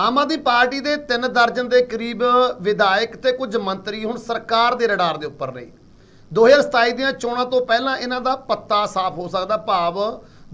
ਆਮ Aadmi party ਦੇ ਤਿੰਨ ਦਰਜਨ ਦੇ ਕਰੀਬ ਵਿਧਾਇਕ ਤੇ ਕੁਝ ਮੰਤਰੀ ਹੁਣ ਸਰਕਾਰ ਦੇ ਰਡਾਰ ਦੇ ਉੱਪਰ ਨੇ। 2027 ਦੀਆਂ ਚੋਣਾਂ ਤੋਂ ਪਹਿਲਾਂ ਇਹਨਾਂ ਦਾ ਪੱਤਾ ਸਾਫ਼ ਹੋ ਸਕਦਾ, ਭਾਵ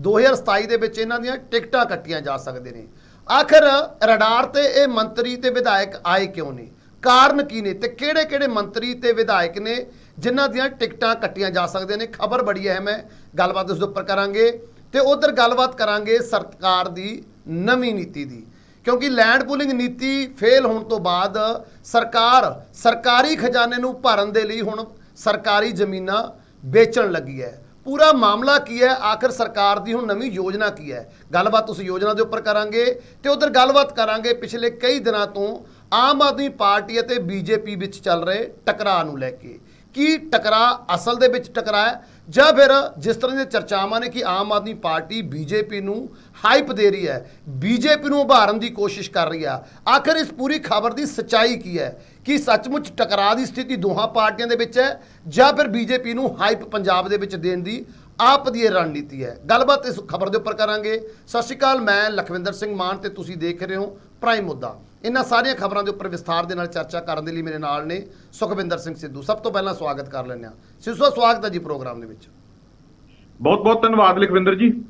2027 ਦੇ ਵਿੱਚ ਇਹਨਾਂ ਦੀਆਂ ਟਿਕਟਾਂ ਕੱਟੀਆਂ ਜਾ ਸਕਦੇ ਨੇ। ਆਖਰ ਰਡਾਰ ਤੇ ਇਹ ਮੰਤਰੀ ਤੇ ਵਿਧਾਇਕ ਆਏ ਕਿਉਂ ਨੇ? ਕਾਰਨ ਕੀ ਨੇ ਤੇ ਕਿਹੜੇ-ਕਿਹੜੇ ਮੰਤਰੀ ਤੇ ਵਿਧਾਇਕ ਨੇ ਜਿਨ੍ਹਾਂ ਦੀਆਂ ਟਿਕਟਾਂ ਕੱਟੀਆਂ ਜਾ ਸਕਦੇ ਨੇ? ਖਬਰ ਬੜੀ ਅਹਿਮ ਹੈ। ਗੱਲਬਾਤ ਉਸ ਦੇ ਉੱਪਰ ਕਰਾਂਗੇ ਤੇ ਉਧਰ ਗੱਲਬਾਤ ਕਰਾਂਗੇ ਸਰਕਾਰ ਦੀ ਨਵੀਂ ਨੀਤੀ ਦੀ। ਕਿਉਂਕਿ ਲੈਂਡ ਪੂਲਿੰਗ ਨੀਤੀ ਫੇਲ ਹੋਣ ਤੋਂ ਬਾਅਦ ਸਰਕਾਰ ਸਰਕਾਰੀ ਖਜ਼ਾਨੇ ਨੂੰ ਭਰਨ ਦੇ ਲਈ ਹੁਣ ਸਰਕਾਰੀ ਜ਼ਮੀਨਾਂ ਵੇਚਣ ਲੱਗੀ ਹੈ। ਪੂਰਾ ਮਾਮਲਾ ਕੀ ਹੈ? ਆਖਰ ਸਰਕਾਰ ਦੀ ਹੁਣ ਨਵੀਂ ਯੋਜਨਾ ਕੀ ਹੈ? ਗੱਲਬਾਤ ਉਸ ਯੋਜਨਾ ਦੇ ਉੱਪਰ ਕਰਾਂਗੇ ਤੇ ਉਧਰ ਗੱਲਬਾਤ ਕਰਾਂਗੇ ਪਿਛਲੇ ਕਈ ਦਿਨਾਂ ਤੋਂ ਆਮ ਆਦਮੀ ਪਾਰਟੀ ਅਤੇ ਬੀਜੇਪੀ ਵਿੱਚ ਚੱਲ ਰਹੇ ਟਕਰਾਅ ਨੂੰ ਲੈ ਕੇ। ਕੀ ਟਕਰਾਅ ਅਸਲ ਦੇ ਵਿੱਚ ਟਕਰਾ ਹੈ? ਜਾਂ ਫਿਰ ਜਿਸ ਤਰ੍ਹਾਂ ਦੀਆਂ ਚਰਚਾਵਾਂ ਨੇ ਕਿ ਆਮ ਆਦਮੀ ਪਾਰਟੀ ਬੀਜੇਪੀ ਨੂੰ ਹਾਈਪ ਦੇ ਰਹੀ ਹੈ, ਬੀਜੇਪੀ ਨੂੰ ਉਭਾਰਨ ਦੀ ਕੋਸ਼ਿਸ਼ ਕਰ ਰਹੀ ਆ। ਆਖਰ ਇਸ ਪੂਰੀ ਖਬਰ ਦੀ ਸਚਾਈ ਕੀ ਹੈ? ਕਿ ਸੱਚਮੁੱਚ ਟਕਰਾਅ ਦੀ ਸਥਿਤੀ ਦੋਹਾਂ ਪਾਰਟੀਆਂ ਦੇ ਵਿੱਚ ਹੈ, ਜਾਂ ਫਿਰ ਬੀਜੇਪੀ ਨੂੰ ਹਾਈਪ ਪੰਜਾਬ ਦੇ ਵਿੱਚ ਦੇਣ ਦੀ ਆਪ ਦੀ ਇਹ ਰਣਨੀਤੀ ਹੈ? ਗੱਲਬਾਤ ਇਸ ਖਬਰ ਦੇ ਉੱਪਰ ਕਰਾਂਗੇ। ਸਤਿ ਸ਼੍ਰੀ ਅਕਾਲ, ਮੈਂ ਲਖਵਿੰਦਰ ਸਿੰਘ ਮਾਨ ਤੇ ਤੁਸੀਂ ਦੇਖ ਰਹੇ ਹੋ ਪ੍ਰਾਈਮ ਮੁੱਦਾ ਇਹਨਾਂ ਸਾਰੀਆਂ ਖਬਰਾਂ ਦੇ ਉੱਪਰ ਵਿਸਥਾਰ ਦੇ ਨਾਲ ਚਰਚਾ ਕਰਨ ਦੇ ਲਈ ਮੇਰੇ ਨਾਲ ਨੇ ਸੁਖਵਿੰਦਰ ਸਿੰਘ ਸਿੱਧੂ। ਸਭ ਤੋਂ ਪਹਿਲਾਂ ਸਵਾਗਤ ਕਰ ਲੈਂਦੇ ਹਾਂ। ਸਿੱਧੂ ਸਵਾਗਤ ਹੈ ਜੀ ਪ੍ਰੋਗਰਾਮ ਦੇ ਵਿੱਚ। ਬਹੁਤ ਬਹੁਤ ਧੰਨਵਾਦ ਲਖਵਿੰਦਰ ਜੀ।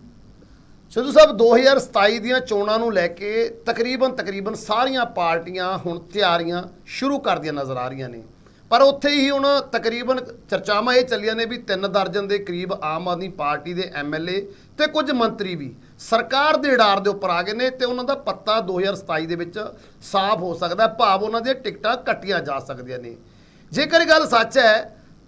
ਸਿੱਧੂ ਸਾਹਿਬ 2027 ਦੀਆਂ ਚੋਣਾਂ ਨੂੰ ਲੈ ਕੇ ਤਕਰੀਬਨ ਤਕਰੀਬਨ ਸਾਰੀਆਂ ਪਾਰਟੀਆਂ ਹੁਣ ਤਿਆਰੀਆਂ ਸ਼ੁਰੂ ਕਰਦੀਆਂ ਨਜ਼ਰ ਆ ਰਹੀਆਂ ਨੇ। ਪਰ ਉੱਥੇ ਹੀ ਹੁਣ ਤਕਰੀਬਨ ਚਰਚਾਵਾਂ ਇਹ ਚੱਲੀਆਂ ਨੇ ਵੀ ਤਿੰਨ ਦਰਜਨ ਦੇ ਕਰੀਬ ਆਮ ਆਦਮੀ ਪਾਰਟੀ ਦੇ ਐਮਐਲਏ ਤੇ ਕੁਝ ਮੰਤਰੀ ਵੀ ਸਰਕਾਰ ਦੇ ਢਾਰ ਦੇ ਉੱਪਰ ਆ ਗਏ ਨੇ ਤੇ ਉਹਨਾਂ ਦਾ ਪੱਤਾ 2027 ਦੇ ਵਿੱਚ ਸਾਫ਼ ਹੋ ਸਕਦਾ ਭਾਵ ਉਹਨਾਂ ਦੀਆਂ ਟਿਕਟਾਂ ਕੱਟੀਆਂ ਜਾ ਸਕਦੀਆਂ ਨੇ। ਜੇਕਰ ਇਹ ਗੱਲ ਸੱਚ ਹੈ,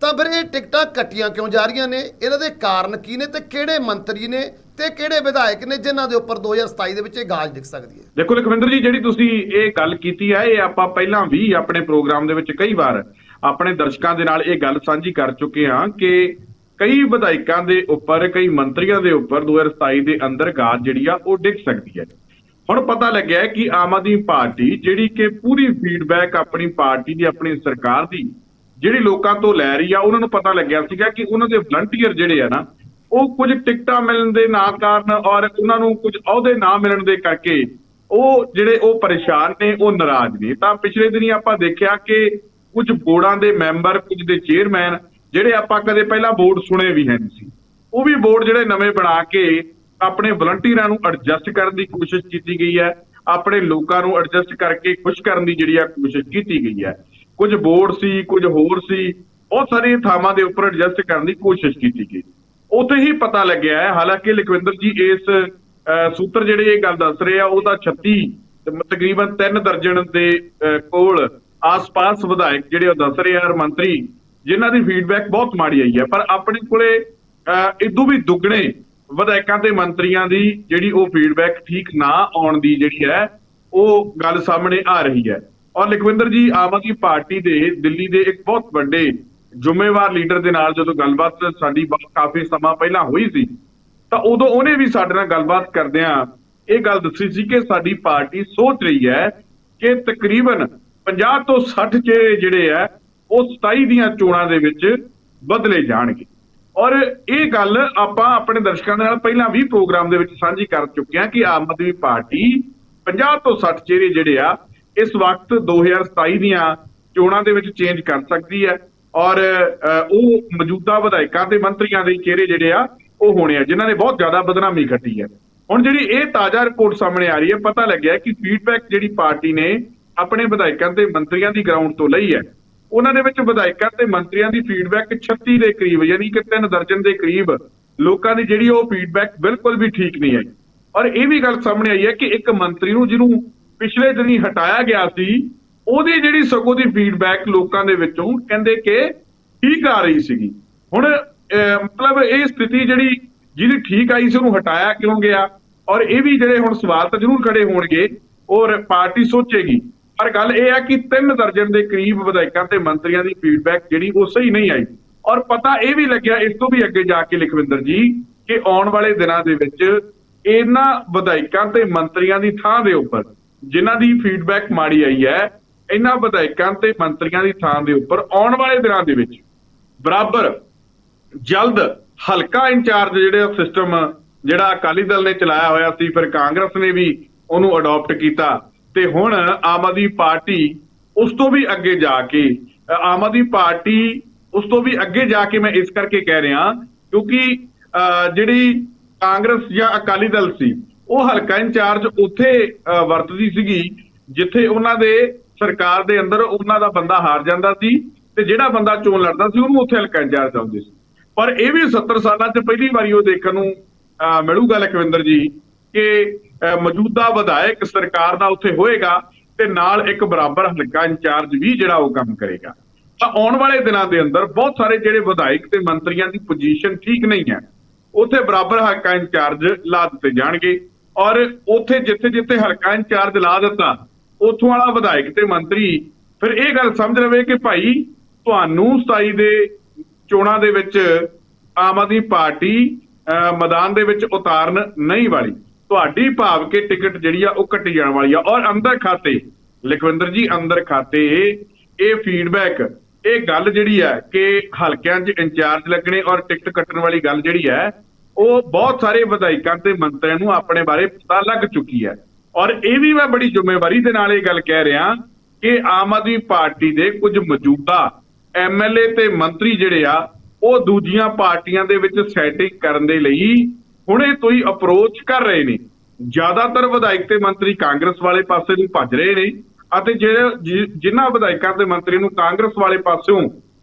ਤਾਂ ਫਿਰ ਇਹ ਟਿਕਟਾਂ ਕੱਟੀਆਂ ਕਿਉਂ ਜਾ ਰਹੀਆਂ ਨੇ? ਇਹਨਾਂ ਦੇ ਕਾਰਨ ਕੀ ਨੇ ਤੇ ਕਿਹੜੇ ਮੰਤਰੀ ਨੇ ਤੇ ਕਿਹੜੇ ਵਿਧਾਇਕ ਨੇ ਜਿਨ੍ਹਾਂ ਦੇ ਉੱਪਰ 2027 ਦੇ ਵਿੱਚ ਇਹ ਗਾਜ ਦਿਖ ਸਕਦੀ ਹੈ? ਦੇਖੋ ਲਖਵਿੰਦਰ ਜੀ, ਜਿਹੜੀ ਤੁਸੀਂ ਇਹ ਗੱਲ ਕੀਤੀ ਹੈ, ਇਹ ਆਪਾਂ ਪਹਿਲਾਂ ਵੀ ਆਪਣੇ ਪ੍ਰੋਗਰਾਮ ਦੇ ਵਿੱਚ ਕਈ ਵਾਰ ਆਪਣੇ ਦਰਸ਼ਕਾਂ ਦੇ ਨਾਲ ਇਹ ਗੱਲ ਸਾਂਝੀ ਕਰ ਚੁੱਕੇ ਹਾਂ ਕਿ ਕਈ ਵਿਧਾਇਕਾਂ ਦੇ ਉੱਪਰ, ਕਈ ਮੰਤਰੀਆਂ ਦੇ ਉੱਪਰ 2027 ਦੇ ਅੰਦਰ ਗਾਜ ਜਿਹੜੀ ਆ, ਉਹ ਡਿੱਗ ਸਕਦੀ ਹੈ। ਹੁਣ ਪਤਾ ਲੱਗਿਆ ਕਿ ਆਮ ਆਦਮੀ ਪਾਰਟੀ ਜਿਹੜੀ ਕਿ ਪੂਰੀ ਫੀਡਬੈਕ ਆਪਣੀ ਪਾਰਟੀ ਦੀ, ਆਪਣੀ ਸਰਕਾਰ ਦੀ, ਜਿਹੜੀ ਲੋਕਾਂ ਤੋਂ ਲੈ ਰਹੀ ਆ, ਉਹਨਾਂ ਨੂੰ ਪਤਾ ਲੱਗਿਆ ਸੀਗਾ ਕਿ ਉਹਨਾਂ ਦੇ ਵਲੰਟੀਅਰ ਜਿਹੜੇ ਆ ਨਾ, ਉਹ ਕੁਝ ਟਿਕਟਾਂ ਮਿਲਣ ਦੇ ਨਾ ਕਾਰਨ ਔਰ ਉਹਨਾਂ ਨੂੰ ਕੁਝ ਅਹੁਦੇ ਨਾ ਮਿਲਣ ਦੇ ਕਰਕੇ ਉਹ ਜਿਹੜੇ ਉਹ ਪਰੇਸ਼ਾਨ ਨੇ, ਉਹ ਨਾਰਾਜ਼ ਨੇ। ਤਾਂ ਪਿਛਲੇ ਦਿਨੀ ਆਪਾਂ ਦੇਖਿਆ ਕਿ ਕੁਝ ਬੋਰਡਾਂ ਦੇ ਮੈਂਬਰ ਕੁਝ ਦੇ ਚੇਅਰਮੈਨ ਜਿਹੜੇ ਆਪਾਂ ਕਦੇ ਪਹਿਲਾਂ ਬੋਰਡ ਸੁਣੇ ਵੀ ਹੈ ਨਹੀਂ ਸੀ। ਉਹ ਵੀ ਬੋਰਡ ਜਿਹੜੇ ਨਵੇਂ ਬਣਾ ਕੇ ਆਪਣੇ ਵਲੰਟੀਅਰਾਂ ਨੂੰ ਐਡਜਸਟ ਕਰਨ ਦੀ ਕੋਸ਼ਿਸ਼ ਕੀਤੀ ਗਈ ਹੈ ਆਪਣੇ ਲੋਕਾਂ ਨੂੰ ਐਡਜਸਟ ਕਰਕੇ ਖੁਸ਼ ਕਰਨ ਦੀ ਜਿਹੜੀ ਆ ਕੋਸ਼ਿਸ਼ ਕੀਤੀ ਗਈ ਹੈ। ਕੁਝ ਬੋਰਡ ਸੀ ਕੁਝ ਹੋਰ ਸੀ ਬਹੁਤ ਸਾਰੀਆਂ ਥਾਵਾਂ ਦੇ ਉੱਪਰ ਐਡਜਸਟ ਕਰਨ ਦੀ ਕੋਸ਼ਿਸ਼ ਕੀਤੀ ਗਈ। ਉੱਥੇ ਹੀ ਪਤਾ ਲੱਗਿਆ ਹੈ ਹਾਲਾਂਕਿ ਲਖਵਿੰਦਰ ਜੀ ਇਸ ਅਹ, ਸੂਤਰ ਜਿਹੜੇ ਇਹ ਗੱਲ ਦੱਸ ਰਹੇ ਆ ਉਹ ਤਾਂ 36 ਤਕਰੀਬਨ 3 ਦਰਜਨ ਦੇ ਅਹ, ਕੋਲ ਆਸ-ਪਾਸ ਵਿਧਾਇਕ ਜਿਹੜੇ ਉਹ ਦੱਸ ਰਹੇ ਆ ਔਰ ਮੰਤਰੀ, ਜਿਨ੍ਹਾਂ ਦੀ ਫੀਡਬੈਕ ਬਹੁਤ ਮਾੜੀ ਆਈ ਹੈ। ਪਰ ਆਪਣੇ ਕੋਲੇ ਇਦੋਂ ਵੀ ਦੁੱਗਣੇ ਵਿਧਾਇਕਾਂ ਤੇ ਮੰਤਰੀਆਂ ਦੀ ਜਿਹੜੀ ਉਹ ਫੀਡਬੈਕ ਠੀਕ ਨਾ ਆਉਣ ਦੀ ਜਿਹੜੀ ਹੈ, ਉਹ ਗੱਲ ਸਾਹਮਣੇ ਆ ਰਹੀ ਹੈ। ਔਰ ਲਖਵਿੰਦਰ ਜੀ, ਆਮ ਆਦਮੀ ਪਾਰਟੀ ਦੇ ਦਿੱਲੀ ਦੇ ਇੱਕ ਬਹੁਤ ਵੱਡੇ ਜ਼ਿੰਮੇਵਾਰ ਲੀਡਰ ਦੇ ਨਾਲ ਜਦੋਂ ਗੱਲਬਾਤ ਸਾਡੀ ਬਹੁਤ ਕਾਫੀ ਸਮਾਂ ਪਹਿਲਾਂ ਹੋਈ ਸੀ, ਤਾਂ ਉਦੋਂ ਉਹਨੇ ਵੀ ਸਾਡੇ ਨਾਲ ਗੱਲਬਾਤ ਕਰਦਿਆਂ ਇਹ ਗੱਲ ਦੱਸੀ ਸੀ ਕਿ ਸਾਡੀ ਪਾਰਟੀ ਸੋਚ ਰਹੀ ਹੈ ਕਿ ਤਕਰੀਬਨ 50 ਤੋਂ 60 ਚਿਹਰੇ ਜਿਹੜੇ ਆ, ਉਹ 27 ਦੀਆਂ ਚੋਣਾਂ ਦੇ ਵਿੱਚ ਬਦਲੇ ਜਾਣਗੇ। ਔਰ ਇਹ ਗੱਲ ਆਪਾਂ ਆਪਣੇ ਦਰਸ਼ਕਾਂ ਦੇ ਨਾਲ ਪਹਿਲਾਂ ਵੀ ਪ੍ਰੋਗਰਾਮ ਦੇ ਵਿੱਚ ਸਾਂਝੀ ਕਰ ਚੁੱਕੇ ਹਾਂ ਕਿ ਆਮ ਆਦਮੀ ਪਾਰਟੀ 50 ਤੋਂ 60 ਚਿਹਰੇ ਜਿਹੜੇ ਆ, ਇਸ ਵਕਤ 2027 ਦੀਆਂ ਚੋਣਾਂ ਦੇ ਵਿੱਚ ਚੇਂਜ ਕਰ ਸਕਦੀ ਹੈ। ਔਰ ਉਹ ਮੌਜੂਦਾ ਵਿਧਾਇਕਾਂ ਤੇ ਮੰਤਰੀਆਂ ਦੇ ਚਿਹਰੇ ਜਿਹੜੇ ਆ, ਉਹ ਹੋਣੇ ਆ, ਜਿਨ੍ਹਾਂ ਨੇ ਬਹੁਤ ਜ਼ਿਆਦਾ ਬਦਨਾਮੀ ਘਟੀ ਹੈ। ਹੁਣ ਜਿਹੜੀ ਇਹ ਤਾਜ਼ਾ ਰਿਪੋਰਟ ਸਾਹਮਣੇ ਆ ਰਹੀ ਹੈ, ਪਤਾ ਲੱਗਿਆ ਕਿ ਫੀਡਬੈਕ ਜਿਹੜੀ ਪਾਰਟੀ ਨੇ ਆਪਣੇ ਵਿਧਾਇਕਾਂ ਤੇ ਮੰਤਰੀਆਂ ਦੀ ਗਰਾਊਂਡ ਤੋਂ ਲਈ ਹੈ। ਉਹਨਾਂ ਦੇ ਵਿੱਚ ਵਿਧਾਇਕਾਂ ਤੇ ਮੰਤਰੀਆਂ ਦੀ ਫੀਡਬੈਕ 36 ਦੇ ਕਰੀਬ ਯਾਨੀ ਕਿ ਤਿੰਨ ਦਰਜਨ ਦੇ ਕਰੀਬ ਲੋਕਾਂ ਦੀ ਜਿਹੜੀ ਉਹ ਫੀਡਬੈਕ ਬਿਲਕੁਲ ਵੀ ਠੀਕ ਨਹੀਂ ਆਈ। ਔਰ ਇਹ ਵੀ ਗੱਲ ਸਾਹਮਣੇ ਆਈ ਹੈ ਕਿ ਇੱਕ ਮੰਤਰੀ ਨੂੰ ਜਿਹਨੂੰ ਪਿਛਲੇ ਦਿਨੀ ਹਟਾਇਆ ਗਿਆ ਸੀ ਉਹਦੀ ਜਿਹੜੀ ਸਗੋਂ ਦੀ ਫੀਡਬੈਕ ਲੋਕਾਂ ਦੇ ਵਿੱਚੋਂ ਕਹਿੰਦੇ ਕਿ ਠੀਕ ਆ ਰਹੀ ਸੀਗੀ। ਹੁਣ ਅਹ, ਮਤਲਬ ਇਹ ਸਥਿਤੀ ਜਿਹੜੀ ਜਿਹਦੀ ਠੀਕ ਆਈ ਸੀ ਉਹਨੂੰ ਹਟਾਇਆ ਕਿਉਂ ਗਿਆ? ਔਰ ਇਹ ਵੀ ਜਿਹੜੇ ਹੁਣ ਸਵਾਲ ਤਾਂ ਜ਼ਰੂਰ ਖੜੇ ਹੋਣਗੇ ਔਰ ਪਾਰਟੀ ਸੋਚੇਗੀ। ਪਰ ਗੱਲ ਇਹ ਹੈ ਕਿ ਤਿੰਨ ਦਰਜਨ ਦੇ ਕਰੀਬ ਵਿਧਾਇਕਾਂ ਤੇ ਮੰਤਰੀਆਂ ਦੀ ਫੀਡਬੈਕ ਜਿਹੜੀ ਉਹ ਸਹੀ ਨਹੀਂ ਆਈ। ਔਰ ਪਤਾ ਇਹ ਵੀ ਲੱਗਿਆ, ਇਸ ਤੋਂ ਵੀ ਅੱਗੇ ਜਾ ਕੇ ਲਖਵਿੰਦਰ ਜੀ, ਕਿ ਆਉਣ ਵਾਲੇ ਦਿਨਾਂ ਦੇ ਵਿੱਚ ਇਹਨਾਂ ਵਿਧਾਇਕਾਂ ਤੇ ਮੰਤਰੀਆਂ ਦੀ ਥਾਂ ਦੇ ਉੱਪਰ ਜਿਨ੍ਹਾਂ ਦੀ ਫੀਡਬੈਕ ਮਾੜੀ ਆਈ ਹੈ, ਇਹਨਾਂ ਵਿਧਾਇਕਾਂ ਤੇ ਮੰਤਰੀਆਂ ਦੀ ਥਾਂ ਦੇ ਉੱਪਰ ਆਉਣ ਵਾਲੇ ਦਿਨਾਂ ਦੇ ਵਿੱਚ ਬਰਾਬਰ ਜਲਦ ਹਲਕਾ ਇੰਚਾਰਜ ਜਿਹੜੇ ਸਿਸਟਮ ਜਿਹੜਾ ਅਕਾਲੀ ਦਲ ਨੇ ਚਲਾਇਆ ਹੋਇਆ ਸੀ, ਫਿਰ ਕਾਂਗਰਸ ਨੇ ਵੀ ਉਹਨੂੰ ਅਡਾਪਟ ਕੀਤਾ। ਤੇ ਹੁਣ ਆਮ ਆਦਮੀ ਪਾਰਟੀ ਉਸ ਤੋਂ ਵੀ ਅੱਗੇ ਜਾ ਕੇ ਆਮ ਆਦਮੀ ਪਾਰਟੀ ਉਸ ਤੋਂ ਵੀ ਅੱਗੇ ਜਾ ਕੇ ਮੈਂ ਇਸ ਕਰਕੇ ਕਹਿ ਰਿਹਾ ਕਿਉਂਕਿ ਜਿਹੜੀ ਕਾਂਗਰਸ ਜਾਂ ਅਕਾਲੀ ਦਲ ਸੀ ਉਹ ਹਲਕਾ ਇੰਚਾਰਜ ਉੱਥੇ ਵਰਤਦੀ ਸੀਗੀ ਜਿੱਥੇ ਉਹਨਾਂ ਦੇ ਸਰਕਾਰ ਦੇ ਅੰਦਰ ਉਹਨਾਂ ਦਾ ਬੰਦਾ ਹਾਰ ਜਾਂਦਾ ਸੀ ਤੇ ਜਿਹੜਾ ਬੰਦਾ ਚੋਣ ਲੜਦਾ ਸੀ ਉਹਨੂੰ ਉੱਥੇ ਹਲਕਾ ਇੰਚਾਰਜ ਆਉਂਦੇ ਸੀ। ਪਰ ਇਹ ਵੀ 70 ਸਾਲਾਂ 'ਚ ਪਹਿਲੀ ਵਾਰੀ ਉਹ ਦੇਖਣ ਨੂੰ ਅਹ, ਮਿਲੂਗਾ ਲਖਵਿੰਦਰ ਜੀ ਕਿ ਮੌਜੂਦਾ ਵਿਧਾਇਕ ਸਰਕਾਰ ਦਾ ਉੱਥੇ ਹੋਏਗਾ ਤੇ ਨਾਲ ਇੱਕ ਬਰਾਬਰ ਹਲਕਾ ਇੰਚਾਰਜ ਵੀ ਜਿਹੜਾ ਉਹ ਕੰਮ ਕਰੇਗਾ। ਤਾਂ ਆਉਣ ਵਾਲੇ ਦਿਨਾਂ ਦੇ ਅੰਦਰ ਬਹੁਤ ਸਾਰੇ ਜਿਹੜੇ ਵਿਧਾਇਕ ਤੇ ਮੰਤਰੀਆਂ ਦੀ ਪੋਜੀਸ਼ਨ ਠੀਕ ਨਹੀਂ ਹੈ ਉੱਥੇ ਬਰਾਬਰ ਹਲਕਾ ਇੰਚਾਰਜ ਲਾ ਦਿੱਤੇ ਜਾਣਗੇ ਔਰ ਉੱਥੇ ਜਿੱਥੇ ਜਿੱਥੇ ਹਲਕਾ ਇੰਚਾਰਜ ਲਾ ਦਿੱਤਾ ਉੱਥੋਂ ਵਾਲਾ ਵਿਧਾਇਕ ਤੇ ਮੰਤਰੀ ਫਿਰ ਇਹ ਗੱਲ ਸਮਝ ਲਵੇ ਕਿ ਭਾਈ ਤੁਹਾਨੂੰ 27 ਦੇ ਚੋਣਾਂ ਦੇ ਵਿੱਚ ਆਮ ਆਦਮੀ ਪਾਰਟੀ ਅਹ, ਮੈਦਾਨ ਦੇ ਵਿੱਚ ਉਤਾਰਨ ਨਹੀਂ ਵਾਲੀ। ਤੁਹਾਡੀ ਭਾਵ ਕੇ ਟਿਕਟ ਜਿਹੜੀ ਆ ਉਹ ਕੱਟੀ ਜਾਣ ਵਾਲੀ ਆ। ਔਰ ਅੰਦਰ ਖਾਤੇ, ਲਖਵਿੰਦਰ ਜੀ, ਅੰਦਰ ਖਾਤੇ, ਇਹ ਫੀਡਬੈਕ ਇਹ ਗੱਲ ਜਿਹੜੀ ਹੈ ਕਿ ਹਲਕਿਆਂ 'ਚ ਇੰਚਾਰਜ ਲੱਗਣੇ ਔਰ ਟਿਕਟ ਕੱਟਣ ਵਾਲੀ ਗੱਲ ਜਿਹੜੀ ਹੈ ਉਹ ਬਹੁਤ ਸਾਰੇ ਵਿਧਾਇਕਾਂ ਤੇ ਮੰਤਰੀਆਂ ਨੂੰ ਆਪਣੇ ਬਾਰੇ ਪਤਾ ਲੱਗ ਚੁੱਕੀ ਹੈ ਔਰ ਇਹ ਵੀ ਮੈਂ ਬੜੀ ਜ਼ਿੰਮੇਵਾਰੀ ਦੇ ਨਾਲ ਇਹ ਗੱਲ ਕਹਿ ਰਿਹਾ ਕਿ ਆਮ ਆਦਮੀ ਪਾਰਟੀ ਦੇ ਕੁਝ ਮੌਜੂਦਾ ਐਮਐਲਏ ਤੇ ਮੰਤਰੀ ਜਿਹੜੇ ਆ, ਉਹ ਦੂਜੀਆਂ ਪਾਰਟੀਆਂ ਦੇ ਵਿੱਚ ਸੈਟਿੰਗ ਕਰਨ ਦੇ ਲਈ ਹੁਣੇ ਤੋਂ ਹੀ ਅਪਰੋਚ ਕਰ ਰਹੇ ਨੇ। ਜ਼ਿਆਦਾਤਰ ਵਿਧਾਇਕ ਤੇ ਮੰਤਰੀ ਕਾਂਗਰਸ ਵਾਲੇ ਪਾਸੇ ਨੂੰ ਭੱਜ ਰਹੇ ਨੇ ਅਤੇ ਜਿਹੜੇ ਜਿ- ਜਿਨ੍ਹਾਂ ਵਿਧਾਇਕਾਂ ਤੇ ਮੰਤਰੀ ਨੂੰ ਕਾਂਗਰਸ ਵਾਲੇ ਪਾਸਿਓਂ